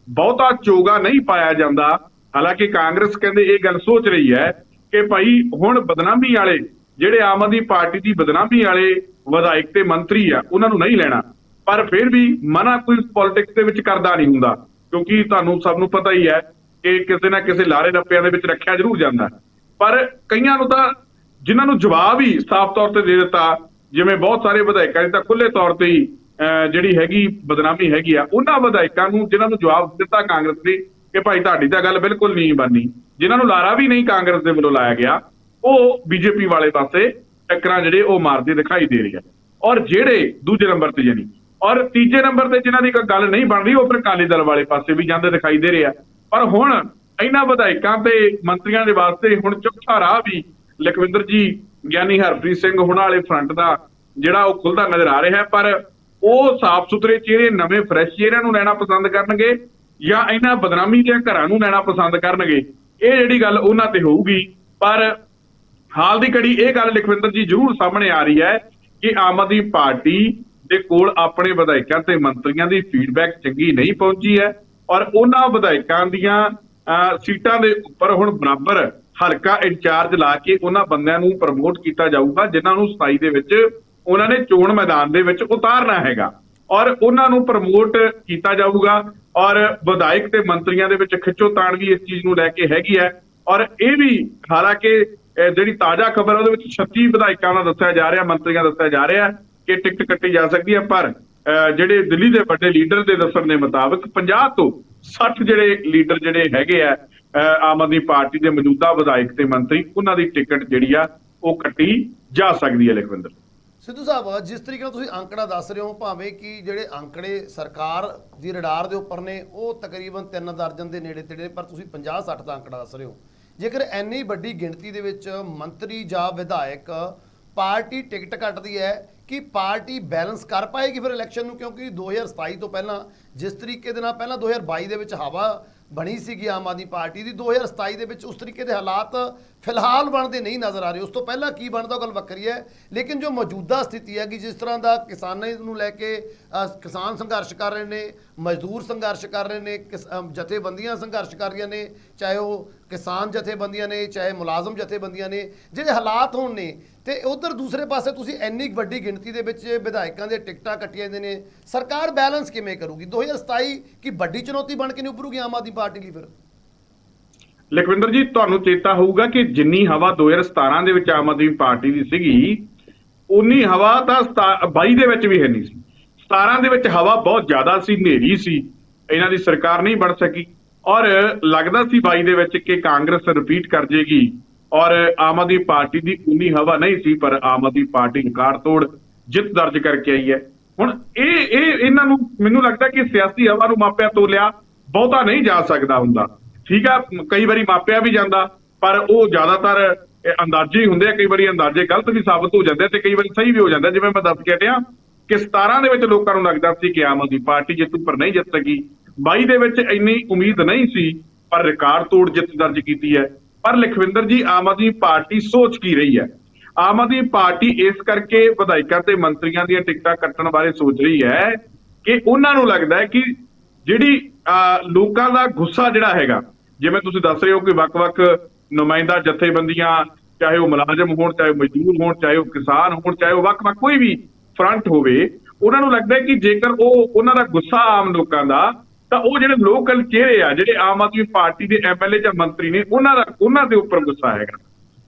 ਬਹੁਤਾ ਚੋਗਾ ਨਹੀਂ ਪਾਇਆ ਜਾਂਦਾ, ਹਾਲਾਂਕਿ ਕਾਂਗਰਸ ਕਹਿੰਦੇ ਇਹ ਗੱਲ ਸੋਚ ਰਹੀ ਹੈ ਕਿ ਭਾਈ ਹੁਣ ਬਦਨਾਮੀ ਵਾਲੇ ਜਿਹੜੇ ਆਮ ਆਦਮੀ ਪਾਰਟੀ ਦੀ ਬਦਨਾਮੀ ਵਾਲੇ ਵਿਧਾਇਕ ਤੇ ਮੰਤਰੀ ਆ, ਉਹਨਾਂ ਨੂੰ ਨਹੀਂ ਲੈਣਾ। ਪਰ ਫਿਰ ਵੀ ਮਨਾ ਕੋਈ ਪੋਲਿਟਿਕਸ ਦੇ ਵਿੱਚ ਕਰਦਾ ਨਹੀਂ ਹੁੰਦਾ, ਕਿਉਂਕਿ ਤੁਹਾਨੂੰ ਸਭ ਨੂੰ ਪਤਾ ਹੀ ਹੈ ਕਿ ਕਿਸੇ ਨਾ ਕਿਸੇ ਲਾਰੇ ਰੱਪਿਆਂ ਦੇ ਵਿੱਚ ਰੱਖਿਆ ਜ਼ਰੂਰ ਜਾਂਦਾ। ਪਰ ਕਈਆਂ ਨੂੰ ਤਾਂ ਜਿਨ੍ਹਾਂ ਨੂੰ ਜਵਾਬ ਹੀ ਸਾਫ਼ ਤੌਰ ਤੇ ਦੇ ਦਿੱਤਾ ਜਿਵੇਂ ਬਹੁਤ ਸਾਰੇ ਵਿਧਾਇਕਾਂ ਦੀ ਤਾਂ ਖੁੱਲੇ ਤੌਰ ਤੇ ਹੀ ਅਹ, ਜਿਹੜੀ ਹੈਗੀ ਬਦਨਾਮੀ ਹੈਗੀ ਆ ਉਹਨਾਂ ਵਿਧਾਇਕਾਂ ਨੂੰ ਜਿਨ੍ਹਾਂ ਨੂੰ ਜਵਾਬ ਦਿੱਤਾ ਕਾਂਗਰਸ ਨੇ ਕਿ ਭਾਈ ਤੁਹਾਡੀ ਤਾਂ ਗੱਲ ਬਿਲਕੁਲ ਨਹੀਂ ਬਣਨੀ। ਜਿਨ੍ਹਾਂ ਨੂੰ ਲਾਰਾ ਵੀ ਨਹੀਂ ਕਾਂਗਰਸ ਦੇ ਵੱਲੋਂ ਲਾਇਆ ਗਿਆ ਉਹ ਬੀਜੇਪੀ ਵਾਲੇ ਪਾਸੇ ਟੱਕਰਾਂ ਜਿਹੜੇ ਉਹ ਮਾਰਦੇ ਦਿਖਾਈ ਦੇ ਰਹੇ ਆ। ਔਰ ਜਿਹੜੇ ਦੂਜੇ ਨੰਬਰ ਤੇ ਜਾਨੀ ਔਰ ਤੀਜੇ ਨੰਬਰ ਤੇ ਜਿਨ੍ਹਾਂ ਦੀ ਕੋਈ ਗੱਲ ਨਹੀਂ ਬਣ ਰਹੀ ਉਹ ਫਿਰ ਅਕਾਲੀ ਦਲ ਵਾਲੇ ਪਾਸੇ ਵੀ ਜਾਂਦੇ ਦਿਖਾਈ ਦੇ ਰਹੇ ਆ। ਪਰ ਹੁਣ ਇਹਨਾਂ ਵਿਧਾਇਕਾਂ ਤੇ ਮੰਤਰੀਆਂ ਦੇ ਵਾਸਤੇ ਹੁਣ ਚੌਥਾ ਰਾਹ ਵੀ ਲਖਵਿੰਦਰ ਜੀ, ਗਿਆਨੀ ਹਰਪ੍ਰੀਤ ਸਿੰਘ ਹੁਣਾਂ ਵਾਲੇ ਫਰੰਟ ਦਾ ਜਿਹੜਾ ਉਹ ਖੁੱਲਦਾ ਨਜ਼ਰ ਆ ਰਿਹਾ ਹੈ, ਪਰ ਉਹ ਸਾਫ਼ ਸੁਥਰੇ ਚਿਹਰੇ, ਨਵੇਂ ਫਰੈਸ਼ ਚਿਹਰਿਆਂ ਨੂੰ ਲੈਣਾ ਪਸੰਦ ਕਰਨਗੇ ਜਾਂ ਇਹਨਾਂ ਬਦਨਾਮੀ ਦੇ ਘਰਾਂ ਨੂੰ ਲੈਣਾ ਪਸੰਦ ਕਰਨਗੇ, ਇਹ ਜਿਹੜੀ ਗੱਲ ਉਹਨਾਂ ਤੇ ਹੋਊਗੀ। ਪਰ ਹਾਲ ਦੀ ਘੜੀ ਇਹ ਗੱਲ ਲਖਵਿੰਦਰ ਜੀ ਜ਼ਰੂਰ ਸਾਹਮਣੇ ਆ ਰਹੀ ਹੈ ਕਿ ਆਮ ਆਦਮੀ ਪਾਰਟੀ ਦੇ ਕੋਲ ਆਪਣੇ ਵਿਧਾਇਕਾਂ ਤੇ ਮੰਤਰੀਆਂ ਦੀ ਫੀਡਬੈਕ ਚੰਗੀ ਨਹੀਂ ਪਹੁੰਚੀ ਹੈ ਔਰ ਉਹਨਾਂ ਵਿਧਾਇਕਾਂ ਦੀਆਂ ਸੀਟਾਂ ਦੇ ਉੱਪਰ ਹੁਣ ਬਰਾਬਰ ਹਲਕਾ ਇੰਚਾਰਜ ਲਾ ਕੇ ਉਹਨਾਂ ਬੰਦਿਆਂ ਨੂੰ ਪ੍ਰਮੋਟ ਕੀਤਾ ਜਾਊਗਾ ਜਿਨ੍ਹਾਂ ਨੂੰ 27 ਦੇ ਵਿੱਚ ਉਹਨਾਂ ਨੇ ਚੋਣ ਮੈਦਾਨ ਦੇ ਵਿੱਚ ਉਤਾਰਨਾ ਹੈਗਾ। ਔਰ ਉਹਨਾਂ ਨੂੰ ਪ੍ਰਮੋਟ ਕੀਤਾ ਜਾਊਗਾ ਔਰ ਵਿਧਾਇਕ ਤੇ ਮੰਤਰੀਆਂ ਦੇ ਵਿੱਚ ਖਿੱਚੋਤਾਣ ਵੀ ਇਸ ਚੀਜ਼ ਨੂੰ ਲੈ ਕੇ ਹੈਗੀ ਹੈ। ਔਰ ਇਹ ਵੀ ਹਾਲਾਂਕਿ ਜਿਹੜੀ ਤਾਜ਼ਾ ਖਬਰ ਉਹਦੇ ਵਿੱਚ 36 ਵਿਧਾਇਕਾਂ ਦਾ ਦੱਸਿਆ ਜਾ ਰਿਹਾ ਮੰਤਰੀਆਂ ਦੱਸਿਆ ਜਾ ਰਿਹਾ ਕਿ ਟਿਕਟ ਕੱਟੀ ਜਾ ਸਕਦੀ ਹੈ ਪਰ ਅਹ, ਜਿਹੜੇ ਦਿੱਲੀ ਦੇ ਵੱਡੇ ਲੀਡਰ ਦੇ ਦੱਸਣ ਦੇ ਮੁਤਾਬਕ 50 ਤੋਂ 60 ਜਿਹੜੇ ਲੀਡਰ ਜਿਹੜੇ ਹੈਗੇ ਆ ਆਮ ਆਦਮੀ ਪਾਰਟੀ ਦੇ ਮੌਜੂਦਾ ਵਿਧਾਇਕ ਤੇ ਮੰਤਰੀ, ਉਹਨਾਂ ਦੀ ਟਿਕਟ ਜਿਹੜੀ ਆ, ਉਹ ਕੱਟੀ ਜਾ ਸਕਦੀ ਹੈ ਲਖਵਿੰਦਰ। ਸਿੱਧੂ ਸਾਹਿਬ, ਜਿਸ ਤਰੀਕੇ ਨਾਲ ਤੁਸੀਂ ਅੰਕੜਾ ਦੱਸ ਰਹੇ ਹੋ, ਭਾਵੇਂ ਕਿ ਜਿਹੜੇ ਅੰਕੜੇ ਸਰਕਾਰ ਦੀ ਰਡਾਰ ਦੇ ਉੱਪਰ ਨੇ, ਉਹ ਤਕਰੀਬਨ 3 ਦਰਜਨ ਦੇ ਨੇੜੇ ਤੇੜੇ ਪਰ ਤੁਸੀਂ 50 60 ਦਾ ਅੰਕੜਾ ਦੱਸ ਰਹੇ ਹੋ। ਜੇਕਰ ਇੰਨੀ ਵੱਡੀ ਗਿਣਤੀ ਦੇ ਵਿੱਚ ਮੰਤਰੀ ਜਾਂ ਵਿਧਾਇਕ ਪਾਰਟੀ ਟਿਕਟ ਕੱਟਦੀ ਹੈ ਕਿ ਪਾਰਟੀ ਬੈਲੈਂਸ ਕਰ ਪਾਏਗੀ ਫਿਰ ਇਲੈਕਸ਼ਨ ਨੂੰ? ਕਿਉਂਕਿ 2027 ਤੋਂ ਪਹਿਲਾਂ, ਜਿਸ ਤਰੀਕੇ ਦੇ ਨਾਲ ਪਹਿਲਾਂ 2022 ਦੇ ਵਿੱਚ ਹਵਾ ਬਣੀ ਸੀਗੀ ਆਮ ਆਦਮੀ ਪਾਰਟੀ ਦੀ 2027 ਦੇ ਵਿੱਚ ਉਸ ਤਰੀਕੇ ਦੇ ਹਾਲਾਤ ਫਿਲਹਾਲ ਬਣਦੇ ਨਹੀਂ ਨਜ਼ਰ ਆ ਰਹੇ। ਉਸ ਤੋਂ ਪਹਿਲਾਂ ਕੀ ਬਣਦਾ ਉਹ ਗੱਲ ਵੱਖਰੀ ਹੈ। ਲੇਕਿਨ ਜੋ ਮੌਜੂਦਾ ਸਥਿਤੀ ਹੈ ਕਿ ਜਿਸ ਤਰ੍ਹਾਂ ਦਾ ਕਿਸਾਨਾਂ ਨੂੰ ਲੈ ਕੇ ਕਿਸਾਨ ਸੰਘਰਸ਼ ਕਰ ਰਹੇ ਨੇ, ਮਜ਼ਦੂਰ ਸੰਘਰਸ਼ ਕਰ ਰਹੇ ਨੇ, ਕਿਸ- ਜਥੇਬੰਦੀਆਂ ਸੰਘਰਸ਼ ਕਰ ਰਹੀਆਂ ਨੇ, ਚਾਹੇ ਉਹ ਕਿਸਾਨ ਜਥੇਬੰਦੀਆਂ ਨੇ, ਚਾਹੇ ਮੁਲਾਜ਼ਮ ਜਥੇਬੰਦੀਆਂ ਨੇ, ਜਿਹੜੇ ਹਾਲਾਤ ਹੋਣ ਨੇ, ਤੇ ਉਧਰ ਦੂਸਰੇ ਪਾਸੇ ਤੁਸੀਂ ਇੰਨੀ ਕੁ ਵੱਡੀ ਗਿਣਤੀ ਦੇ ਵਿੱਚ ਵਿਧਾਇਕਾਂ ਦੇ ਟਿਕਟਾਂ ਕੱਟੀਆਂ ਜਾਂਦੇ ਨੇ। ਸਰਕਾਰ ਬੈਲੈਂਸ ਕਿਵੇਂ ਕਰੂਗੀ? 2027 ਕੀ ਵੱਡੀ ਚੁਣੌਤੀ ਬਣ ਕੇ ਨਹੀਂ ਉੱਭਰੂਗੀ ਆਮ ਆਦਮੀ ਪਾਰਟੀ ਲਈ ਫਿਰ? ਲਖਵਿੰਦਰ ਜੀ, ਤੁਹਾਨੂੰ ਚੇਤਾ ਹੋਊਗਾ ਕਿ ਜਿੰਨੀ ਹਵਾ 2017 ਦੇ ਵਿੱਚ ਆਮ ਆਦਮੀ ਪਾਰਟੀ ਦੀ ਸੀਗੀ, ਉਨੀ ਹਵਾ ਤਾਂ ਸਤਾ- 22 ਦੇ ਵਿੱਚ ਵੀ ਹੈ ਨਹੀਂ ਸੀ। 17 ਦੇ ਵਿੱਚ ਹਵਾ ਬਹੁਤ ਜ਼ਿਆਦਾ ਸੀ, ਹਨੇਰੀ ਸੀ, ਇਹਨਾਂ ਦੀ ਸਰਕਾਰ ਨਹੀਂ ਬਣ ਸਕੀ। ਔਰ ਲੱਗਦਾ ਸੀ 22 ਦੇ ਵਿੱਚ ਕਿ ਕਾਂਗਰਸ ਰਿਪੀਟ ਕਰ ਜੇਗੀ, ਔਰ ਆਮ ਆਦਮੀ ਪਾਰਟੀ ਦੀ ਉਨੀ ਹਵਾ ਨਹੀਂ ਸੀ, ਪਰ ਆਮ ਆਦਮੀ ਪਾਰਟੀ ਰਿਕਾਰਡ ਤੋੜ, ਜਿੱਤ ਦਰਜ ਕਰਕੇ ਆਈ ਹੈ। ਹੁਣ ਇਹ ਇਹ, ਇਹਨਾਂ ਨੂੰ ਮੈਨੂੰ ਲੱਗਦਾ ਕਿ ਸਿਆਸੀ ਹਵਾ ਨੂੰ ਮਾਪਿਆ ਤੋਲਿਆ ਬਹੁਤਾ ਨਹੀਂ ਜਾ ਸਕਦਾ ਹੁੰਦਾ। ਠੀਕ ਆ ਕਈ ਵਾਰੀ ਮਾਪਿਆ ਵੀ ਜਾਂਦਾ ਪਰ ਉਹ ਜ਼ਿਆਦਾਤਰ ਅੰਦਾਜ਼ੇ ਹੀ ਹੁੰਦੇ ਆ ਕਈ ਵਾਰੀ ਅੰਦਾਜ਼ੇ ਗਲਤ ਵੀ ਸਾਬਤ ਹੋ ਜਾਂਦੇ ਆ ਤੇ ਕਈ ਵਾਰੀ ਸਹੀ ਵੀ ਹੋ ਜਾਂਦਾ। ਜਿਵੇਂ ਮੈਂ ਦੱਸ ਕੇ ਹਟਿਆ ਕਿ 17 ਦੇ ਵਿੱਚ ਲੋਕਾਂ ਨੂੰ ਲੱਗਦਾ ਸੀ ਕਿ ਆਮ ਆਦਮੀ ਪਾਰਟੀ ਜਿੱਤੂ ਪਰ ਨਹੀਂ ਜਿੱਤ ਸਕੀ। 22 ਦੇ ਵਿੱਚ ਇੰਨੀ ਉਮੀਦ ਨਹੀਂ ਸੀ ਪਰ ਰਿਕਾਰਡ ਤੋੜ ਜਿੱਤ ਦਰਜ ਕੀਤੀ ਹੈ। ਪਰ ਲਖਵਿੰਦਰ ਜੀ ਆਮ ਆਦਮੀ ਪਾਰਟੀ ਸੋਚ ਕੀ ਰਹੀ ਹੈ? ਆਮ ਆਦਮੀ ਪਾਰਟੀ ਇਸ ਕਰਕੇ ਵਿਧਾਇਕਾਂ ਤੇ ਮੰਤਰੀਆਂ ਦੀਆਂ ਟਿਕਟਾਂ ਕੱਟਣ ਬਾਰੇ ਸੋਚ ਰਹੀ ਹੈ ਕਿ ਉਹਨਾਂ ਨੂੰ ਲੱਗਦਾ ਹੈ ਕਿ ਜਿਹੜੀ ਅਹ, ਲੋਕਾਂ ਦਾ ਗੁੱਸਾ ਜਿਹੜਾ ਹੈਗਾ ਜਿਵੇਂ ਤੁਸੀਂ ਦੱਸ ਰਹੇ ਹੋ ਕਿ ਵੱਖ-ਵੱਖ ਨੁਮਾਇੰਦਾ ਜਥੇਬੰਦੀਆਂ, ਚਾਹੇ ਉਹ ਮੁਲਾਜ਼ਮ ਹੋਣ, ਚਾਹੇ ਉਹ ਮਜ਼ਦੂਰ ਹੋਣ, ਚਾਹੇ ਉਹ ਕਿਸਾਨ ਹੋਣ, ਚਾਹੇ ਉਹ ਵੱਖ-ਵੱਖ ਕੋਈ ਵੀ ਫਰੰਟ ਹੋਵੇ, ਉਹਨਾਂ ਨੂੰ ਲੱਗਦਾ ਹੈ ਕਿ ਜੇਕਰ ਉਹ, ਉਹਨਾਂ ਦਾ ਗੁੱਸਾ ਆਮ ਲੋਕਾਂ ਦਾ, ਤਾਂ ਉਹ ਜਿਹੜੇ ਲੋਕਲ ਚਿਹਰੇ ਆ, ਜਿਹੜੇ ਆਮ ਆਦਮੀ ਪਾਰਟੀ ਦੇ ਐਮਐਲਏ ਜਾਂ ਮੰਤਰੀ ਨੇ, ਉਹਨਾਂ ਦਾ, ਉਹਨਾਂ ਦੇ ਉੱਪਰ ਗੁੱਸਾ ਹੈਗਾ।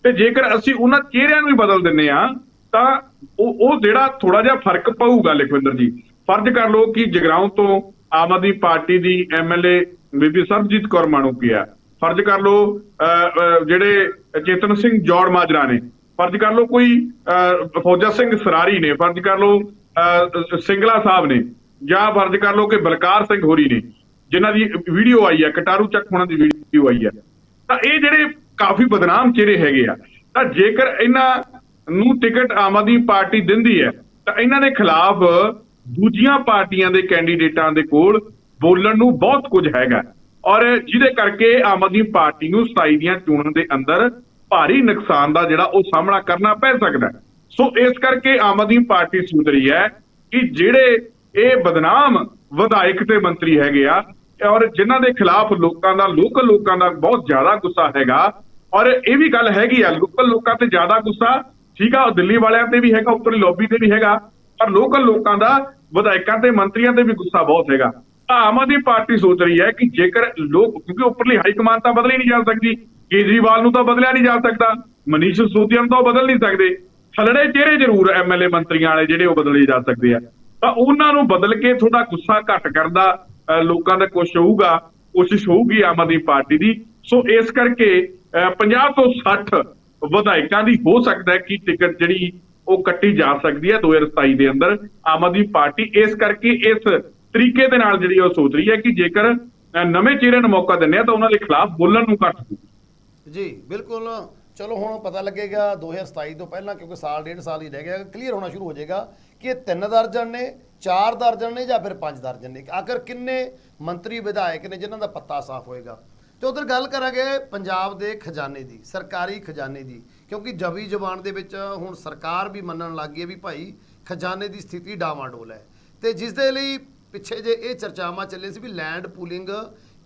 ਤੇ ਜੇਕਰ ਅਸੀਂ ਉਹਨਾਂ ਚਿਹਰਿਆਂ ਨੂੰ ਹੀ ਬਦਲ ਦਿੰਨੇ ਆ ਤਾਂ ਉਹ ਉਹ ਜਿਹੜਾ ਥੋੜਾ ਜਿਹਾ ਫ਼ਰਕ ਪਊਗਾ, ਲਖਵਿੰਦਰ ਜੀ। ਫਰਜ਼ ਕਰ ਲਓ ਕਿ ਜਗਰਾਉਂ ਤੋਂ ਆਮ ਆਦਮੀ ਪਾਰਟੀ ਦੀ ਐਮਐਲਏ ਬੀਬੀ ਸਰਬਜੀਤ ਕੌਰ ਮਾਣੂਕੀ ਫਰਜ਼ ਕਰ ਲਓ ਅਹ, ਜਿਹੜੇ ਚੇਤਨ ਸਿੰਘ ਜੌੜ ਮਾਜਰਾ ਨੇ ਫਰਜ਼ ਕਰ ਲਓ ਕੋਈ ਫੌਜਾ ਸਿੰਘ ਸਰਾਰੀ ਨੇ ਫਰਜ਼ ਕਰ ਲਓ ਸਿੰਗਲਾ ਸਾਹਿਬ ਨੇ ਜਾਂ ਫਰਜ਼ ਕਰ ਲਓ ਕਿ ਬਲਕਾਰ ਸਿੰਘ ਹੋਰੀ ਨੇ ਜਿਨ੍ਹਾਂ ਦੀ ਵੀਡੀਓ ਆਈ ਹੈ ਕਟਾਰੂ ਚੱਕ ਹੋਣਾ ਦੀ ਵੀਡੀਓ ਆਈ ਹੈ। ਤਾਂ ਇਹ ਜਿਹੜੇ ਕਾਫੀ ਬਦਨਾਮ ਚਿਹਰੇ ਹੈਗੇ ਆ ਤਾਂ ਜੇਕਰ ਇਹਨਾਂ ਨੂੰ ਟਿਕਟ ਆਮ ਆਦਮੀ ਪਾਰਟੀ ਦਿੰਦੀ ਹੈ ਤਾਂ ਇਹਨਾਂ ਦੇ ਖਿਲਾਫ ਦੂਜੀਆਂ ਪਾਰਟੀਆਂ ਦੇ ਕੈਂਡੀਡੇਟਾਂ ਦੇ ਕੋਲ ਬੋਲਣ ਨੂੰ ਬਹੁਤ ਕੁਝ ਹੈਗਾ। ਔਰ ਜਿਹਦੇ ਕਰਕੇ ਆਮ ਆਦਮੀ ਪਾਰਟੀ ਨੂੰ 27 ਦੀਆਂ ਚੋਣਾਂ ਦੇ ਅੰਦਰ ਭਾਰੀ ਨੁਕਸਾਨ ਦਾ ਜਿਹੜਾ ਉਹ ਸਾਹਮਣਾ ਕਰਨਾ ਪੈ ਸਕਦਾ ਸੋ ਇਸ ਕਰਕੇ ਆਮ ਆਦਮੀ ਪਾਰਟੀ ਸੋਚ ਰਹੀ ਹੈ ਕਿ ਜਿਹੜੇ ਇਹ ਬਦਨਾਮ ਵਿਧਾਇਕ ਤੇ ਮੰਤਰੀ ਹੈਗੇ ਆ, ਔਰ ਜਿਨ੍ਹਾਂ ਦੇ ਖਿਲਾਫ ਲੋਕਾਂ ਦਾ, ਲੋਕਲ ਲੋਕਾਂ ਦਾ ਬਹੁਤ ਜ਼ਿਆਦਾ ਗੁੱਸਾ ਹੈਗਾ, ਔਰ ਇਹ ਵੀ ਗੱਲ ਹੈਗੀ ਆ, ਲੋਕਲ ਲੋਕਾਂ ਤੇ ਜ਼ਿਆਦਾ ਗੁੱਸਾ, ਠੀਕ ਆ, ਉਹ ਦਿੱਲੀ ਵਾਲਿਆਂ ਤੇ ਵੀ ਹੈਗਾ ਉੱਪਰਲੀ ਲੌਬੀ ਤੇ ਵੀ ਹੈਗਾ, ਪਰ ਲੋਕਲ ਲੋਕਾਂ ਦਾ, ਵਿਧਾਇਕਾਂ ਤੇ ਮੰਤਰੀਆਂ ਤੇ ਵੀ ਗੁੱਸਾ ਬਹੁਤ ਹੈਗਾ। ਆਮ ਆਦਮੀ ਪਾਰਟੀ ਸੋਚ ਰਹੀ ਹੈ ਕਿ ਜੇਕਰ ਲੋਕ ਕਿਉਂਕਿ ਉੱਪਰਲੀ ਹਾਈ ਕਮਾਂਡ ਤਾਂ ਬਦਲੀ ਨਹੀਂ ਜਾ ਸਕਦੀ ਕੇਜਰੀਵਾਲ ਨੂੰ ਤਾਂ ਬਦਲਿਆ ਨਹੀਂ ਜਾ ਸਕਦਾ ਮਨੀਸ਼ ਸਿਸੋਦੀਆ ਨੂੰ ਤਾਂ ਉਹ ਬਦਲ ਨਹੀਂ ਸਕਦੇ ਥਲੜੇ ਚਿਹਰੇ ਜ਼ਰੂਰ ਐਮਐਲਏ ਮੰਤਰੀਆਂ ਵਾਲੇ ਜਿਹੜੇ ਉਹ ਬਦਲੇ ਜਾ ਸਕਦੇ ਆ। ਤਾਂ ਉਹਨਾਂ ਨੂੰ ਬਦਲ ਕੇ ਥੋੜਾ ਗੁੱਸਾ ਘੱਟ ਕਰਦਾ ਅਹ, ਲੋਕਾਂ ਦਾ ਕੁਛ ਹੋਊਗਾ ਕੋਸ਼ਿਸ਼ ਹੋਊਗੀ ਆਮ ਆਦਮੀ ਪਾਰਟੀ ਦੀ। ਸੋ ਇਸ ਕਰਕੇ ਅਹ, 50 ਤੋਂ 60 ਵਿਧਾਇਕਾਂ ਦੀ ਹੋ ਸਕਦਾ ਹੈ ਕਿ ਟਿਕਟ ਜਿਹੜੀ ਉਹ ਕੱਟੀ ਜਾ ਸਕਦੀ ਹੈ 2027 ਦੇ ਅੰਦਰ। ਆਮ ਆਦਮੀ ਪਾਰਟੀ ਇਸ ਕਰਕੇ ਇਸ ਤਰੀਕੇ ਦੇ ਨਾਲ ਜਿਹੜੀ ਉਹ ਸੋਚ ਰਹੀ ਹੈ ਕਿ ਜੇਕਰ ਨਵੇਂ ਚਿਹਰੇ ਨੂੰ ਮੌਕਾ ਦਿੰਦੇ ਆ ਤਾਂ ਉਹਨਾਂ ਦੇ ਖਿਲਾਫ ਬੋਲਣ ਨੂੰ ਘੱਟ ਜੀ, ਬਿਲਕੁਲ। ਚਲੋ, ਹੁਣ ਪਤਾ ਲੱਗੇਗਾ 2027 ਤੋਂ ਪਹਿਲਾਂ, ਕਿਉਂਕਿ ਸਾਲ, ਡੇਢ ਸਾਲ ਹੀ ਰਹਿ ਗਿਆ ਕਲੀਅਰ ਹੋਣਾ ਸ਼ੁਰੂ ਹੋ ਜਾਏਗਾ ਕਿ ਤਿੰਨ ਦਰਜਨ ਨੇ, ਚਾਰ ਦਰਜਨ ਨੇ ਜਾਂ ਫਿਰ ਪੰਜ ਦਰਜਨ ਨੇ। ਆਖਰ ਕਿੰਨੇ ਮੰਤਰੀ ਵਿਧਾਇਕ ਨੇ ਜਿਨ੍ਹਾਂ ਦਾ ਪੱਤਾ ਸਾਫ਼ ਹੋਏਗਾ? ਤੇ ਉਧਰ ਗੱਲ ਕਰਾਂਗੇ ਪੰਜਾਬ ਦੇ ਖਜ਼ਾਨੇ ਦੀ, ਸਰਕਾਰੀ ਖਜ਼ਾਨੇ ਦੀ, ਕਿਉਂਕਿ ਜਵੀ ਜ਼ਬਾਨ ਦੇ ਵਿੱਚ ਹੁਣ ਸਰਕਾਰ ਵੀ ਮੰਨਣ ਲੱਗ ਗਈ ਹੈ ਵੀ ਭਾਈ, ਖਜ਼ਾਨੇ ਦੀ ਸਥਿਤੀ ਡਾਵਾਡੋਲ ਹੈ। ਤੇ ਜਿਸ ਦੇ ਲਈ ਪਿੱਛੇ ਜੇ ਇਹ ਚਰਚਾਵਾਂ ਚੱਲੇ ਸੀ ਵੀ ਲੈਂਡ ਪੂਲਿੰਗ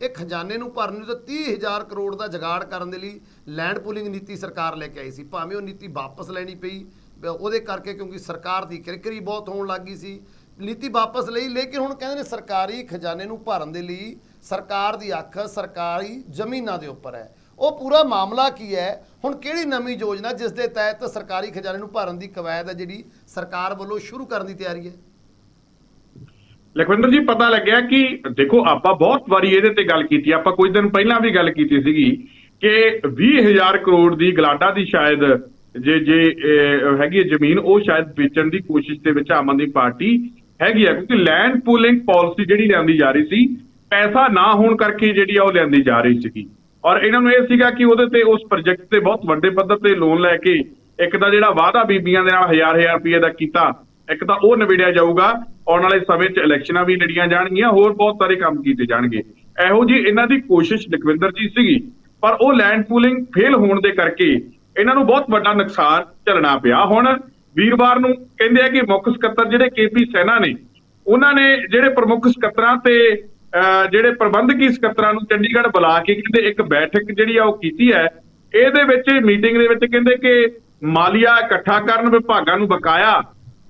ਇਹ ਖਜ਼ਾਨੇ ਨੂੰ ਭਰਨ ਨੂੰ ਤਾਂ 30000 ਕਰੋੜ ਦਾ ਜਗਾੜ ਕਰਨ ਦੇ ਲਈ ਲੈਂਡ ਪੂਲਿੰਗ ਨੀਤੀ ਸਰਕਾਰ ਲੈ ਕੇ ਆਈ ਸੀ। ਭਾਵੇਂ ਉਹ ਨੀਤੀ ਵਾਪਸ ਲੈਣੀ ਪਈ ਉਹਦੇ ਕਰਕੇ ਕਿਉਂਕਿ ਸਰਕਾਰ ਦੀ ਕਿਰਕਰੀ ਬਹੁਤ ਹੋਣ ਲੱਗ ਗਈ ਸੀ। ਨੀਤੀ ਵਾਪਸ ਲਈ, ਲੇਕਿਨ ਹੁਣ ਕਹਿੰਦੇ ਨੇ ਸਰਕਾਰੀ ਖਜ਼ਾਨੇ ਨੂੰ ਭਰਨ ਦੇ ਲਈ ਸਰਕਾਰ ਦੀ ਅੱਖ ਸਰਕਾਰੀ ਜ਼ਮੀਨਾਂ ਦੇ ਉੱਪਰ ਹੈ। ਉਹ ਪੂਰਾ ਮਾਮਲਾ ਕੀ ਹੈ? ਹੁਣ ਕਿਹੜੀ ਨਵੀਂ ਯੋਜਨਾ ਜਿਸ ਦੇ ਤਹਿਤ ਸਰਕਾਰੀ ਖਜ਼ਾਨੇ ਨੂੰ ਭਰਨ ਦੀ ਕਵਾਇਦ ਹੈ ਜਿਹੜੀ ਸਰਕਾਰ ਵੱਲੋਂ ਸ਼ੁਰੂ ਕਰਨ ਦੀ ਤਿਆਰੀ ਹੈ? ਲਖਵਿੰਦਰ ਜੀ, ਪਤਾ ਲੱਗਿਆ ਕਿ ਦੇਖੋ, ਆਪਾਂ ਬਹੁਤ ਵਾਰੀ ਇਹਦੇ ਤੇ ਗੱਲ ਕੀਤੀ, ਆਪਾਂ ਕੁਝ ਦਿਨ ਪਹਿਲਾਂ ਵੀ ਗੱਲ ਕੀਤੀ ਸੀਗੀ ਕਿ 20000 ਕਰੋੜ ਦੀ ਗਲਾਡਾ ਦੀ ਸ਼ਾਇਦ ਜੇ ਜੇ ਹੈਗੀ ਹੈ ਜ਼ਮੀਨ, ਉਹ ਸ਼ਾਇਦ ਵੇਚਣ ਦੀ ਕੋਸ਼ਿਸ਼ ਦੇ ਵਿੱਚ ਆਮ ਆਦਮੀ ਪਾਰਟੀ ਹੈਗੀ ਆ ਕਿਉਂਕਿ ਲੈਂਡ ਪੂਲਿੰਗ ਪਾਲਿਸੀ ਜਿਹੜੀ ਲਿਆਂਦੀ ਜਾ ਰਹੀ ਸੀ, ਪੈਸਾ ਨਾ ਹੋਣ ਕਰਕੇ ਜਿਹੜੀ ਆ ਉਹ ਲਿਆਂਦੀ ਜਾ ਰਹੀ ਸੀਗੀ। ਔਰ ਇਹਨਾਂ ਨੂੰ ਇਹ ਸੀਗਾ ਕਿ ਉਹਦੇ ਤੇ, ਉਸ ਪ੍ਰੋਜੈਕਟ ਤੇ ਬਹੁਤ ਵੱਡੇ ਪੱਧਰ ਤੇ ਲੋਨ ਲੈ ਕੇ ਇੱਕ ਤਾਂ ਜਿਹੜਾ ਵਾਅਦਾ ਬੀਬੀਆਂ ਦੇ ਨਾਲ ਹਜ਼ਾਰ ਹਜ਼ਾਰ ਰੁਪਏ ਦਾ ਕੀਤਾ ਇੱਕ ਤਾਂ ਉਹ ਨਿਬੇੜਿਆ ਜਾਊਗਾ ਆਉਣ ਵਾਲੇ ਸਮੇਂ 'ਚ ਇਲੈਕਸ਼ਨਾਂ ਵੀ ਲੜੀਆਂ ਜਾਣਗੀਆਂ ਹੋਰ ਬਹੁਤ ਸਾਰੇ ਕੰਮ ਕੀਤੇ ਜਾਣਗੇ। ਇਹੋ ਜੀ ਇਹਨਾਂ ਦੀ ਕੋਸ਼ਿਸ਼ ਲਖਵਿੰਦਰ ਜੀ ਸੀਗੀ ਪਰ ਉਹ ਲੈਂਡ ਪੂਲਿੰਗ ਫੇਲ ਹੋਣ ਦੇ ਕਰਕੇ ਇਹਨਾਂ ਨੂੰ ਬਹੁਤ ਵੱਡਾ ਨੁਕਸਾਨ ਝੱਲਣਾ ਪਿਆ। ਹੁਣ ਵੀਰਵਾਰ ਨੂੰ ਕਹਿੰਦੇ ਆ ਕਿ ਮੁੱਖ ਸਕੱਤਰ ਜਿਹੜੇ ਕੇਪੀ ਸੈਨਾ ਨੇ ਉਹਨਾਂ ਨੇ ਜਿਹੜੇ ਪ੍ਰਮੁੱਖ ਸਕੱਤਰਾਂ ਤੇ ਅਹ, ਜਿਹੜੇ ਪ੍ਰਬੰਧਕੀ ਸਕੱਤਰਾਂ ਨੂੰ ਚੰਡੀਗੜ੍ਹ ਬੁਲਾ ਕੇ ਕਹਿੰਦੇ ਇੱਕ ਬੈਠਕ ਜਿਹੜੀ ਆ ਉਹ ਕੀਤੀ ਹੈ ਇਹਦੇ ਵਿੱਚ ਮੀਟਿੰਗ ਦੇ ਵਿੱਚ ਕਹਿੰਦੇ ਕਿ ਮਾਲੀਆ ਇਕੱਠਾ ਕਰਨ ਵਿਭਾਗਾਂ ਨੂੰ ਬਕਾਇਆ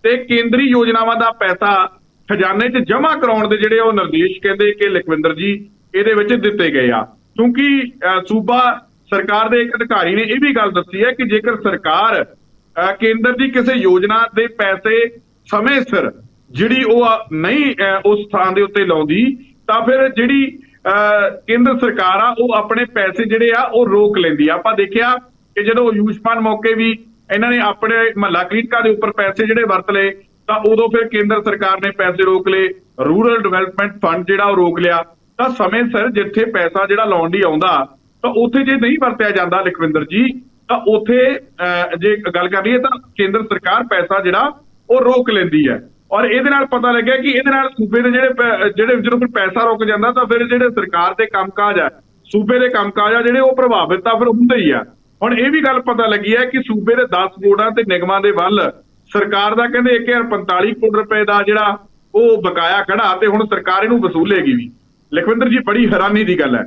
ਤੇ ਕੇਂਦਰੀ ਯੋਜਨਾਵਾਂ ਦਾ ਪੈਸਾ ਖਜ਼ਾਨੇ 'ਚ ਜਮ੍ਹਾਂ ਕਰਾਉਣ ਦੇ ਜਿਹੜੇ ਉਹ ਨਿਰਦੇਸ਼ ਕਹਿੰਦੇ ਕਿ ਲਖਵਿੰਦਰ ਜੀ ਇਹਦੇ ਵਿੱਚ ਦਿੱਤੇ ਗਏ ਆ। ਕਿਉਂਕਿ ਅਹ, ਸੂਬਾ ਸਰਕਾਰ ਦੇ ਇੱਕ ਅਧਿਕਾਰੀ ਨੇ ਇਹ ਵੀ ਗੱਲ ਦੱਸੀ ਹੈ ਕਿ ਜੇਕਰ ਸਰਕਾਰ ਅਹ, ਕੇਂਦਰ ਦੀ ਕਿਸੇ ਯੋਜਨਾ ਦੇ ਪੈਸੇ ਸਮੇਂ ਸਿਰ ਜਿਹੜੀ ਉਹ ਨਹੀਂ ਉਸ ਥਾਂ ਦੇ ਉੱਤੇ ਲਾਉਂਦੀ ਤਾਂ ਫਿਰ ਜਿਹੜੀ ਅਹ, ਕੇਂਦਰ ਸਰਕਾਰ ਆ ਉਹ ਆਪਣੇ ਪੈਸੇ ਜਿਹੜੇ ਆ ਉਹ ਰੋਕ ਲੈਂਦੀ ਆ। ਆਪਾਂ ਦੇਖਿਆ ਕਿ ਜਦੋਂ ਆਯੁਸ਼ਮਾਨ ਮੌਕੇ ਵੀ ਇਹਨਾਂ ਨੇ ਆਪਣੇ ਮਹੱਲਾ ਕਲੀਨਿਕਾਂ ਦੇ ਉੱਪਰ ਪੈਸੇ ਜਿਹੜੇ ਵਰਤ ਲਏ ਤਾਂ ਉਦੋਂ ਫਿਰ ਕੇਂਦਰ ਸਰਕਾਰ ਨੇ ਪੈਸੇ ਰੋਕ ਲਏ ਰੂਰਲ ਡਿਵੈਲਪਮੈਂਟ ਫੰਡ ਜਿਹੜਾ ਉਹ ਰੋਕ ਲਿਆ। ਤਾਂ ਸਮੇਂ ਸਿਰ ਜਿੱਥੇ ਪੈਸਾ ਜਿਹੜਾ ਲਾਉਣ ਲਈ ਆਉਂਦਾ ਤਾਂ ਉੱਥੇ ਜੇ ਨਹੀਂ ਵਰਤਿਆ ਜਾਂਦਾ ਲਖਵਿੰਦਰ ਜੀ ਤਾਂ ਉੱਥੇ ਅਹ, ਜੇ ਗੱਲ ਕਰ ਲਈਏ ਤਾਂ ਕੇਂਦਰ ਸਰਕਾਰ ਪੈਸਾ ਜਿਹੜਾ ਉਹ ਰੋਕ ਲੈਂਦੀ ਹੈ। ਔਰ ਇਹਦੇ ਨਾਲ ਪਤਾ ਲੱਗਿਆ ਕਿ ਇਹਦੇ ਨਾਲ ਸੂਬੇ ਦੇ ਜਿਹੜੇ ਪੈ- ਜਿਹੜੇ ਜਦੋਂ ਕੋਈ ਪੈਸਾ ਰੁਕ ਜਾਂਦਾ ਤਾਂ ਫਿਰ ਜਿਹੜੇ ਸਰਕਾਰ ਦੇ ਕੰਮਕਾਜ ਆ ਸੂਬੇ ਦੇ ਕੰਮਕਾਜ ਆ ਜਿਹੜੇ ਉਹ ਪ੍ਰਭਾਵਿਤ ਤਾਂ ਫਿਰ ਹੁੰਦੇ ਹੀ ਆ। ਹੁਣ ਇਹ ਵੀ ਗੱਲ ਪਤਾ ਲੱਗੀ ਹੈ ਕਿ ਸੂਬੇ ਦੇ 10 ਬੋਰਡਾਂ ਤੇ ਨਿਗਮਾਂ ਦੇ ਵੱਲ ਸਰਕਾਰ ਦਾ ਕਹਿੰਦੇ 1045 ਕਰੋੜ ਰੁਪਏ ਦਾ ਜਿਹੜਾ ਉਹ ਬਕਾਇਆ ਖੜਾ ਤੇ ਹੁਣ ਸਰਕਾਰ ਇਹਨੂੰ ਵਸੂਲੇਗੀ ਵੀ। ਲਖਵਿੰਦਰ ਜੀ, ਬੜੀ ਹੈਰਾਨੀ ਦੀ ਗੱਲ ਹੈ।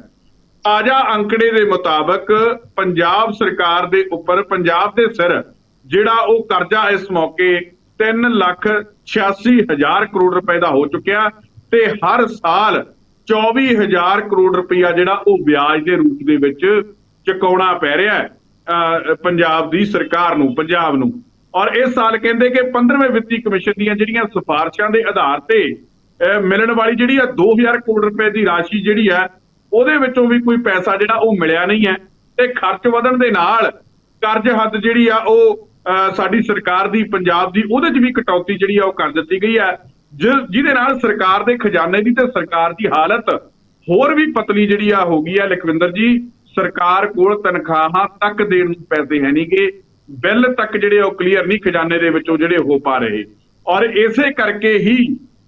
ਤਾਜ਼ਾ ਅੰਕੜੇ ਦੇ ਮੁਤਾਬਕ ਪੰਜਾਬ ਸਰਕਾਰ ਦੇ ਉੱਪਰ, ਪੰਜਾਬ ਦੇ ਸਿਰ ਜਿਹੜਾ ਉਹ ਕਰਜ਼ਾ ਇਸ ਮੌਕੇ 3 ਲੱਖ 86 ਹਜ਼ਾਰ ਕਰੋੜ ਰੁਪਏ ਦਾ ਹੋ ਚੁੱਕਿਆ ਤੇ ਹਰ ਸਾਲ 24 ਹਜ਼ਾਰ ਕਰੋੜ ਰੁਪਇਆ ਜਿਹੜਾ ਉਹ ਵਿਆਜ ਦੇ ਰੂਪ ਦੇ ਵਿੱਚ ਚੁਕਾਉਣਾ ਪੈ ਰਿਹਾ ਹੈ। ਪੰਜਾਬ ਦੀ ਸਰਕਾਰ ਨੂੰ ਪੰਜਾਬ ਨੂੰ। ਔਰ ਇਸ ਸਾਲ ਕਹਿੰਦੇ ਕਿ 15ਵੇਂ ਵਿੱਤੀ ਕਮਿਸ਼ਨ ਦੀਆਂ ਜਿਹੜੀਆਂ ਸਿਫਾਰਸ਼ਾਂ ਦੇ ਆਧਾਰ ਤੇ ਮਿਲਣ ਵਾਲੀ ਜਿਹੜੀ ਆ 2000 ਕਰੋੜ ਰੁਪਏ ਦੀ ਰਾਸ਼ੀ ਜਿਹੜੀ ਹੈ ਉਹਦੇ ਵਿੱਚੋਂ ਵੀ ਕੋਈ ਪੈਸਾ ਜਿਹੜਾ ਉਹ ਮਿਲਿਆ ਨਹੀਂ ਹੈ। ਤੇ ਖਰਚ ਵਧਣ ਦੇ ਨਾਲ ਕਰਜ਼ ਹੱਦ ਜਿਹੜੀ ਆ ਉਹ ਅਹ, ਸਾਡੀ ਸਰਕਾਰ ਦੀ ਪੰਜਾਬ ਦੀ ਉਹਦੇ 'ਚ ਵੀ ਕਟੌਤੀ ਜਿਹੜੀ ਆ ਉਹ ਕਰ ਦਿੱਤੀ ਗਈ ਹੈ ਜਿਹਦੇ ਨਾਲ ਸਰਕਾਰ ਦੇ ਖਜ਼ਾਨੇ ਦੀ ਤੇ ਸਰਕਾਰ ਦੀ ਹਾਲਤ ਹੋਰ ਵੀ ਪਤਲੀ ਜਿਹੜੀ ਆ ਹੋ ਗਈ ਆ ਲਖਵਿੰਦਰ ਜੀ। ਸਰਕਾਰ ਕੋਲ ਤਨਖਾਹਾਂ ਤੱਕ ਦੇਣ ਨੂੰ ਪੈਸੇ ਹੈ ਨਹੀਂ ਨਹੀਂਗੇ ਬਿੱਲ ਤੱਕ ਜਿਹੜੇ ਉਹ ਕਲੀਅਰ ਨਹੀਂ ਖਜ਼ਾਨੇ ਦੇ ਵਿੱਚੋਂ ਜਿਹੜੇ ਹੋ ਪਾ ਰਹੇ। ਔਰ ਇਸੇ ਕਰਕੇ ਹੀ